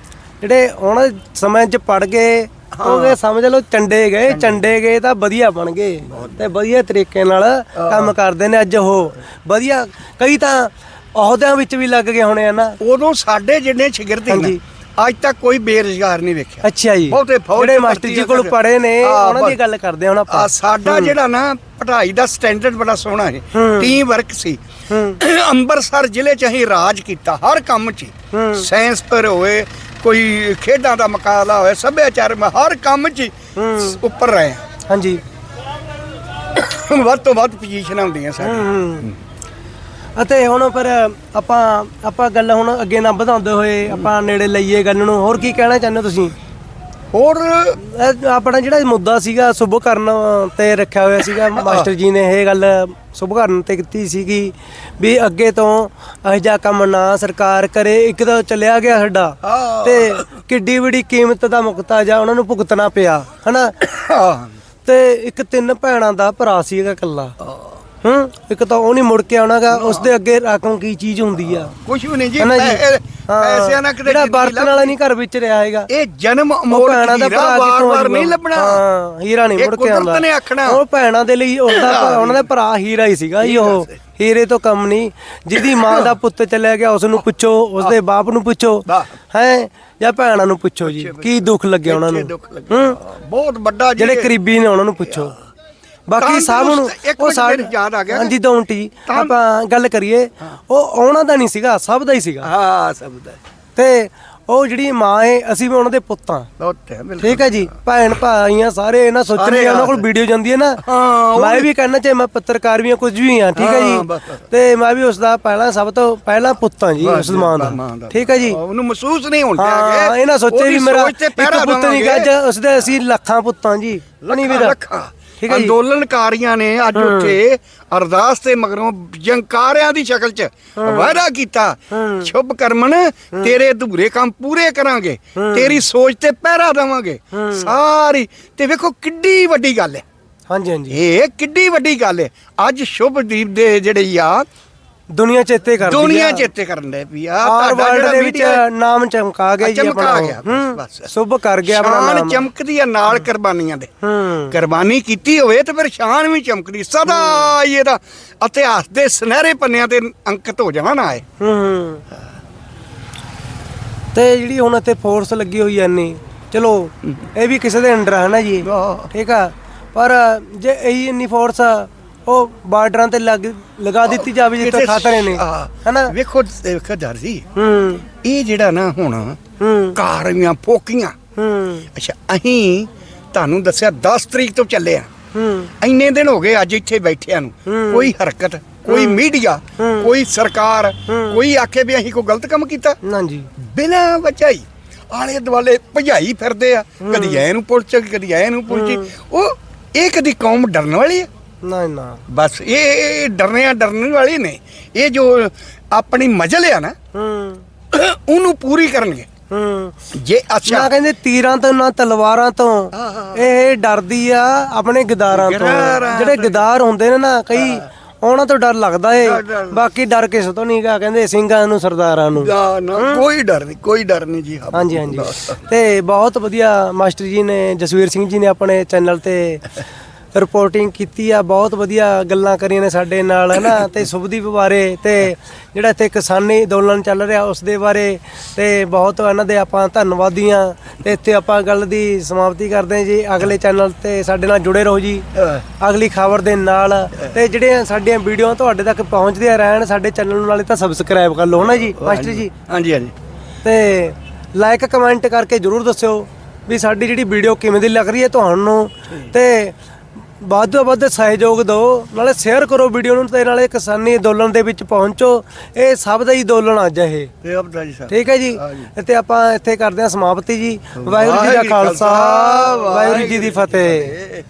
[SPEAKER 1] ਜਿਹੜੇ ਹੁਣ ਸਮੇਂ 'ਚ ਪੜ ਗਏ ਉਹ ਗਏ ਸਮਝ ਲਓ ਚੰਡੇ ਗਏ ਚੰਡੇ। ਗਏ ਤਾਂ ਵਧੀਆ ਬਣ ਗਏ। ਤੇ ਵਧੀਆ ਤਰੀਕੇ ਨਾਲ ਕੰਮ ਕਰਦੇ ਨੇ ਅੱਜ ਉਹ। ਵਧੀਆ ਕਈ ਤਾਂ ਅਹੁਦਿਆਂ ਵਿੱਚ ਵੀ ਲੱਗ ਗਏ ਹੋਣੇ ਆ ਨਾ।
[SPEAKER 2] ਉਦੋਂ ਸਾਡੇ ਜਿੰਨੇ ਸ਼ਾਗਿਰਦ ਸੀ ਅੱਜ ਤੱਕ ਕੋਈ ਬੇਰੁਜ਼ਗਾਰ ਨਹੀਂ ਵੇਖਿਆ।
[SPEAKER 1] ਅੱਛਾ ਜੀ।
[SPEAKER 2] ਬਹੁਤੇ ਫੌਜ
[SPEAKER 1] ਜਿਹੜੇ ਮਾਸਟਰ ਜੀ ਕੋਲ। ਪੜੇ ਨੇ ਉਹਨਾਂ ਦੀ। ਗੱਲ ਕਰਦੇ ਹੁਣ ਆਪਾਂ।
[SPEAKER 2] ਸਾਡਾ ਜਿਹੜਾ ਨਾ ਪੜ੍ਹਾਈ ਦਾ ਸਟੈਂਡਰਡ ਬੜਾ ਸੋਹਣਾ ਹੈ। ਟੀਮ ਵਰਕ ਸੀ।
[SPEAKER 1] ਹੂੰ।
[SPEAKER 2] ਅੰਮ੍ਰਿਤਸਰ ਜ਼ਿਲ੍ਹੇ ਚ ਅਸੀਂ ਰਾਜ ਕੀਤਾ ਹਰ ਕੰਮ 'ਚ। ਸਾਇੰਸ ਪਰ ਹੋਏ ਕੋਈ ਖੇਡਾਂ ਦਾ ਮੁਕਾਬਲਾ ਹੋਏ ਸੱਭਿਆਚਾਰ ਮੈਂ ਹਰ ਕੰਮ 'ਚ ਹੀ। ਉੱਪਰ ਰਹੇ
[SPEAKER 1] ਹਾਂਜੀ।
[SPEAKER 2] ਹਾਂ। ਵੱਧ ਤੋਂ ਵੱਧ ਪੋਜੀਸ਼ਨਾਂ ਹੁੰਦੀਆਂ ਸਾਡੀਆਂ।
[SPEAKER 1] ਹੂੰ ਅਤੇ ਹੁਣ ਪਰ ਆਪਾਂ ਆਪਾਂ ਗੱਲ ਹੁਣ ਅੱਗੇ ਨਾ ਵਧਾਉਂਦੇ ਹੋਏ ਆਪਾਂ ਨੇੜੇ ਲਈਏ ਗੱਲ ਨੂੰ। ਹੋਰ ਕੀ ਕਹਿਣਾ ਚਾਹੁੰਦੇ ਹੋ ਤੁਸੀਂ?
[SPEAKER 2] ਹੋਰ?
[SPEAKER 1] ਇਹ ਆਪਣਾ ਜਿਹੜਾ ਮੁੱਦਾ ਸੀਗਾ ਸੁਭ ਕਰਨ ਤੇ ਰੱਖਿਆ ਹੋਇਆ ਸੀਗਾ ਮਾਸਟਰ ਜੀ ਨੇ ਇਹ ਗੱਲ ਸੁਭ ਕਰਨ ਤੇ ਕੀਤੀ ਸੀਗੀ ਵੀ ਅੱਗੇ ਤੋਂ ਇਹੋ ਜਿਹਾ ਕੰਮ ਨਾ ਸਰਕਾਰ ਕਰੇ ਇੱਕ ਤਾਂ ਚੱਲਿਆ ਗਿਆ ਸਾਡਾ। ਤੇ ਕਿੱਡੀ ਵੱਡੀ ਕੀਮਤ ਦਾ ਮੁਕਤਾਜ ਆ ਉਹਨਾਂ ਨੂੰ ਭੁਗਤਣਾ ਪਿਆ ਹਨਾ? ਤੇ ਇੱਕ ਤਿੰਨ ਭੈਣਾਂ ਦਾ ਭਰਾ ਸੀਗਾ ਇਕੱਲਾ। ਹੂੰ? ਇੱਕ ਤਾਂ ਉਹ ਨਹੀਂ ਮੁੜ ਕੇ ਆਉਣਾਗਾ ਉਸ ਦੇ ਅੱਗੇ ਰਕਮ ਕੀ ਚੀਜ਼ ਹੁੰਦੀ ਆ।
[SPEAKER 2] ਕੁਝ ਵੀ ਨਹੀਂ ਜੀ
[SPEAKER 1] ਹਨਾ ਜੀ?
[SPEAKER 2] ਪੈਸੇ-
[SPEAKER 1] ਹਾਂ।
[SPEAKER 2] ਪੈਸਿਆਂ ਨਾਲ ਕਿਤੇ
[SPEAKER 1] ਜਿਹੜਾ ਬਰਤਨ ਵਾਲਾ ਨਹੀਂ ਘਰ ਵਿੱਚ ਰਿਹਾ ਹੈਗਾ।
[SPEAKER 2] ਇਹ ਜਨਮ
[SPEAKER 1] ਉਹ
[SPEAKER 2] ਅਮੋਲ
[SPEAKER 1] ਭੈਣਾਂ ਦਾ ਭਰਾ ਕਿੱਥੋਂ ਆਜੂਗਾ?
[SPEAKER 2] ਨਹੀਂ ਲੱਭਣਾ।
[SPEAKER 1] ਹਾਂ ਹੀਰਾ ਨਹੀਂ
[SPEAKER 2] ਇਹ
[SPEAKER 1] ਮੁੜ ਕੇ
[SPEAKER 2] ਕੁਦਰਤ
[SPEAKER 1] ਆਉਂਦਾ।
[SPEAKER 2] ਨੇ ਆਖਣਾ।
[SPEAKER 1] ਉਹ ਭੈਣਾਂ ਦੇ ਲਈ ਉਹਦਾ ਉਹਨਾਂ ਦਾ ਭਰਾ ਹੀਰਾ ਹੀ ਸੀਗਾ ਜੀ ਉਹ। ਹੀਰੇ ਤੋਂ ਕੰਮ ਨਹੀਂ। ਜਿਹਦੀ ਮਾਂ ਦਾ ਪੁੱਤ ਚਲਿਆ ਗਿਆ ਉਸ ਨੂੰ ਪੁੱਛੋ ਉਸਦੇ ਬਾਪ ਨੂੰ ਪੁੱਛੋ।
[SPEAKER 2] ਵਾਹ।
[SPEAKER 1] ਹੈ? ਜਾਂ ਭੈਣਾਂ ਨੂੰ ਪੁੱਛੋ ਜੀ। ਕੀ ਦੁੱਖ ਲੱਗਿਆ ਉਹਨਾਂ ਨੂੰ?
[SPEAKER 2] ਦੁੱਖ ਲੱਗਿਆ।
[SPEAKER 1] ਹੂੰ?
[SPEAKER 2] ਬਹੁਤ ਵੱਡਾ ਜੀ
[SPEAKER 1] ਜਿਹੜੇ ਕਰੀਬੀ ਨੇ ਉਹਨਾਂ ਨੂੰ ਪੁੱਛੋ। ਬਾਕੀ ਸਭ ਨੂੰ
[SPEAKER 2] ਮਿੰਟ ਮੈਨੂੰ ਯਾਦ ਆ ਗਿਆ।
[SPEAKER 1] ਹਾਂਜੀ don't ਜੀ। ਆਪਾਂ ਗੱਲ ਕਰੀਏ। ਉਹ ਉਹਨਾਂ ਦਾ ਨਹੀਂ ਸੀਗਾ ਸਭ ਦਾ ਹੀ ਸੀਗਾ।
[SPEAKER 2] ਹਾਂ ਸਭ ਦਾ
[SPEAKER 1] ਤੇ ਉਹ ਜਿਹੜੀ ਮਾਂ ਹੈ ਅਸੀਂ ਵੀ ਉਹਨਾਂ ਦੇ ਪੁੱਤ ਠੀਕ ਹੈ ਜੀ? ਭੈਣ ਭਾਈਆਂ ਸਾਰੇ ਇਹਨਾਂ ਸੋਚਣੇ ਆ, ਉਹਨਾਂ ਕੋਲ
[SPEAKER 2] ਆ।
[SPEAKER 1] ਵੀਡੀਓ ਜਾਂਦੀ ਹੈ ਨਾ।
[SPEAKER 2] ਉਹ
[SPEAKER 1] ਮੈਂ ਵੀ ਕਹਿਣਾ ਚਾਹੇ ਮੈਂ ਪੱਤਰਕਾਰ ਵੀ ਹਾਂ ਕੁਝ ਵੀ ਹਾਂ ਠੀਕ ਹੈ ਜੀ। ਤੇ ਮੈਂ ਵੀ ਉਸ ਦਾ ਪਹਿਲਾ ਸਭ ਤੋਂ ਪਹਿਲਾ ਪੁੱਤ ਜੀ ਉਸ ਮਾਂ ਦਾ। ਠੀਕ ਹੈ ਜੀ?
[SPEAKER 2] ਉਹਨੂੰ ਮਹਿਸੂਸ ਨਹੀਂ ਹੁੰਦਾ
[SPEAKER 1] ਹਾਂ ਇਹਨਾਂ ਸੋਚੇ ਵੀ ਮੇਰਾ ਇੱਕ ਪੁੱਤ ਨਹੀਂ ਗੱਜ ਉਸ ਦੇ ਅਸੀਂ ਲੱਖਾਂ ਪੁੱਤਾਂ ਜੀ। ਨਹੀਂ ਵੀਰ
[SPEAKER 2] ਲੱਖਾਂ।
[SPEAKER 1] ਠੀਕ ਹੈ
[SPEAKER 2] ਅੰਦੋਲਨਕਾਰੀਆਂ ਨੇ ਅੱਜ ਉੱਥੇ ਅਰਦਾਸ ਤੇ ਮਗਰੋਂ ਜੰਕਾਰਿਆਂ ਦੀ ਸ਼ਕਲ 'ਚ ਵਾਅਦਾ ਕੀਤਾ। ਸ਼ੁਭ ਕਰਮਨ ਤੇਰੇ ਅਧੂਰੇ ਕੰਮ ਪੂਰੇ ਕਰਾਂਗੇ। ਤੇਰੀ ਸੋਚ ਤੇ ਪਹਿਰਾ ਦੇਵਾਂਗੇ। ਸਾਰੀ। ਤੇ ਵੇਖੋ ਕਿੱਡੀ ਵੱਡੀ ਗੱਲ ਹੈ।
[SPEAKER 1] ਹਾਂਜੀ ਹਾਂਜੀ।
[SPEAKER 2] ਇਹ ਕਿੱਡੀ ਵੱਡੀ ਗੱਲ ਹੈ। ਅੱਜ ਸ਼ੁਭਦੀਪ ਦੇ ਜਿਹੜੇ ਆ
[SPEAKER 1] ਦੁਨੀਆ ਚੇਤੇ ਕਰਦੀ
[SPEAKER 2] ਦੁਨੀਆ
[SPEAKER 1] ਆ।
[SPEAKER 2] ਚੇਤੇ ਕਰਨ ਦੇ ਵੀ ਆ।
[SPEAKER 1] ਆਰ
[SPEAKER 2] ਤੁਹਾਡਾ
[SPEAKER 1] ਵਰਲਡ ਦੇ ਵਿੱਚ ਨਾਮ ਚਮਕਾ ਗਿਆ ਜੀ
[SPEAKER 2] ਚਮਕਾ
[SPEAKER 1] ਆਪਣਾ।
[SPEAKER 2] ਗਿਆ,
[SPEAKER 1] ਹੂੰ
[SPEAKER 2] ਬਸ।
[SPEAKER 1] ਸੁਭ ਕਰ ਗਿਆ ਆਪਣਾ
[SPEAKER 2] ਸ਼ਾਨ
[SPEAKER 1] ਨਾਮ।
[SPEAKER 2] ਚਮਕਦੀ ਆ ਨਾਲ ਕੁਰਬਾਨੀਆਂ ਦੇ। ਕੁਰਬਾਨੀ ਕੀਤੀ ਹੋਵੇ ਤੇ ਫਿਰ ਸ਼ਾਨ ਵੀ ਚਮਕਦੀ। ਸਦਾ ਇਹਦਾ ਇਤਿਹਾਸ ਦੇ ਸੁਨਹਿਰੇ ਪੰਨਿਆਂ ਤੇ ਅੰਕਿਤ ਹੋ ਜਾਣਾ ਨਾ ਹੈ
[SPEAKER 1] ਤੇ ਜਿਹੜੀ ਹੁਣ ਇੱਥੇ ਫੋਰਸ ਲੱਗੀ ਹੋਈ ਐ ਇੰਨੀ ਚਲੋ ਇਹ ਵੀ ਕਿਸੇ ਦੇ ਅੰਡਰ ਹੈ ਨਾ ਜੀ। ਠੀਕ ਆ? ਪਰ ਜੇ ਇਹੀ ਇੰਨੀ ਫੋਰਸ ਆ ਉਹ ਬਾਰਡਰਾਂ ਤੇ ਲੱਗ ਲਗਾ ਦਿੱਤੀ ਜਾਵੇ ਜਿੱਥੇ ਖਤਰੇ ਨੇ। ਹੈਨਾ?
[SPEAKER 2] ਵੇਖੋ ਵੇਖੋ ਦਰ ਜੀ।
[SPEAKER 1] ਹੂੰ।
[SPEAKER 2] ਇਹ ਜਿਹੜਾ ਨਾ ਹੁਣ
[SPEAKER 1] ਹੂੰ।
[SPEAKER 2] ਕਾਰੀਆਂ ਫੋਕੀਆਂ
[SPEAKER 1] ਹੂੰ।
[SPEAKER 2] ਅੱਛਾ ਅਸੀਂ ਤੁਹਾਨੂੰ ਦੱਸਿਆ 10 ਤਰੀਕ ਤੋਂ ਚੱਲੇ ਆ।
[SPEAKER 1] ਹੂੰ।
[SPEAKER 2] ਇੰਨੇ ਦਿਨ ਹੋ ਗਏ ਅੱਜ ਇੱਥੇ ਬੈਠਿਆਂ ਨੂੰ। ਕੋਈ ਹਰਕਤ ਕੋਈ ਮੀਡੀਆ। ਕੋਈ ਸਰਕਾਰ। ਕੋਈ ਆਖੇ ਵੀ ਅਸੀਂ ਕੋਈ ਗਲਤ ਕੰਮ ਕੀਤਾ।
[SPEAKER 1] ਨਾ ਜੀ।
[SPEAKER 2] ਬਿਨਾਂ ਵਜਾਈ ਆਲੇ ਦੁਆਲੇ ਭਜਾਈ ਫਿਰਦੇ ਆ। ਕਦੀ ਐ ਨੂੰ ਪੁਲਿਸ ਕਦੀ ਐ ਨੂੰ ਪੁਲਿਸ। ਉਹ ਇਹ ਕਦੀ ਕੌਮ ਡਰਨ ਵਾਲੀ ਹੈ
[SPEAKER 1] ਨਾ ਨਾ।
[SPEAKER 2] ਬਸ ਇਹ ਇਹ ਡਰਨੇ ਆ ਡਰਨ ਵਾਲੀ ਨੇ। ਇਹ ਜੋ ਆਪਣੀ ਮਜਲ ਆ ਨਾ
[SPEAKER 1] ਹੂੰ।
[SPEAKER 2] ਉਹਨੂੰ ਪੂਰੀ ਕਰਨਗੇ।
[SPEAKER 1] ਹੂੰ।
[SPEAKER 2] ਜੇ
[SPEAKER 1] ਨਾ
[SPEAKER 2] ਅੱਛਾ
[SPEAKER 1] ਕਹਿੰਦੇ ਤੀਰਾਂ ਤੋਂ ਨਾ ਤਲਵਾਰਾਂ ਤੋਂ। ਇਹ ਡਰਦੀ ਆ ਆਪਣੇ ਗਦਾਰਾਂ ਤੋਂ।
[SPEAKER 2] ਗਦਾਰਾਂ
[SPEAKER 1] ਜਿਹੜੇ ਗਦਾਰ ਹੁੰਦੇ ਨੇ ਨਾ ਕਈ ਉਹਨਾਂ ਤੋਂ ਡਰ ਲੱਗਦਾ ਏ। ਬਾਕੀ ਡਰ ਕਿਸੇ ਤੋਂ ਨਹੀਂਗਾ ਕਹਿੰਦੇ ਸਿੰਘਾਂ ਨੂੰ ਸਰਦਾਰਾਂ ਨੂੰ।
[SPEAKER 2] ਨਾ ਨਾ ਕੋਈ ਡਰ ਨਹੀਂ ਕੋਈ ਡਰ ਨਹੀਂ ਜੀ
[SPEAKER 1] ਹਾਂਜੀ ਹਾਂਜੀ। ਤੇ ਬਹੁਤ ਵਧੀਆ ਮਾਸਟਰ ਜੀ ਨੇ ਜਸਵੀਰ ਸਿੰਘ ਜੀ ਨੇ ਆਪਣੇ ਚੈਨਲ ਤੇ ਰਿਪੋਰਟਿੰਗ ਕੀਤੀ ਆ ਬਹੁਤ ਵਧੀਆ ਗੱਲਾਂ ਕਰੀਆਂ ਨੇ ਸਾਡੇ ਨਾਲ ਹਨਾ? ਤੇ ਸੁਭਦੀਪ ਬਾਰੇ ਤੇ ਜਿਹੜਾ ਇੱਥੇ ਕਿਸਾਨੀ ਅੰਦੋਲਨ ਚੱਲ ਰਿਹਾ ਉਸ ਦੇ ਬਾਰੇ ਤੇ ਬਹੁਤ ਇਹਨਾਂ ਦੇ ਆਪਾਂ ਧੰਨਵਾਦੀ ਆ। ਤੇ ਇੱਥੇ ਆਪਾਂ ਗੱਲ ਦੀ ਸਮਾਪਤੀ ਕਰਦੇ ਹਾਂ ਜੀ। ਅਗਲੇ ਚੈਨਲ ਤੇ ਸਾਡੇ ਨਾਲ ਜੁੜੇ ਰਹੋ ਜੀ। ਅਗਲੀ ਖਬਰ ਦੇ ਨਾਲ। ਤੇ ਜਿਹੜੀਆਂ ਸਾਡੀਆਂ ਵੀਡੀਓ ਤੁਹਾਡੇ ਤੱਕ ਪਹੁੰਚਦੀਆਂ ਰਹਿਣ ਸਾਡੇ ਚੈਨਲ ਨੂੰ ਨਾਲੇ ਤਾਂ ਸਬਸਕ੍ਰਾਈਬ ਕਰ ਲਓ ਹਨਾ ਜੀ? ਮਾਸਟਰ ਜੀ?
[SPEAKER 2] ਹਾਂਜੀ ਹਾਂਜੀ।
[SPEAKER 1] ਤੇ ਲਾਈਕ ਕਮੈਂਟ ਕਰਕੇ ਜਰੂਰ ਦੱਸਿਓ ਵੀ ਸਾਡੀ ਜਿਹੜੀ ਵੀਡੀਓ ਕਿਵੇਂ ਦੀ ਲੱਗ ਰਹੀ ਹੈ ਤੁਹਾਨੂੰ। ਤੇ ਵੱਧ ਤੋਂ ਵੱਧ ਸਹਿਯੋਗ ਦਿਓ। ਨਾਲੇ ਸ਼ੇਅਰ ਕਰੋ ਵੀਡੀਓ ਨੂੰ ਤੇ ਨਾਲੇ ਕਿਸਾਨੀ ਅੰਦੋਲਨ ਦੇ ਵਿੱਚ ਪਹੁੰਚੋ। ਇਹ ਸਭ ਦਾ ਹੀ ਅੰਦੋਲਨ ਅੱਜ ਇਹ।
[SPEAKER 2] ਤੇ ਅਬਦਾ ਜੀ ਸਾਹਿਬ
[SPEAKER 1] ਠੀਕ ਹੈ ਜੀ? ਤੇ ਆਪਾਂ ਇੱਥੇ ਕਰਦੇ ਹਾਂ ਸਮਾਪਤੀ ਜੀ। ਵਾਹਿਗੁਰੂ ਜੀ ਦਾ ਖਾਲਸਾ ਵਾਹਿਗੁਰੂ ਜੀ ਦੀ
[SPEAKER 2] ਦੀ ਫਤਿਹ।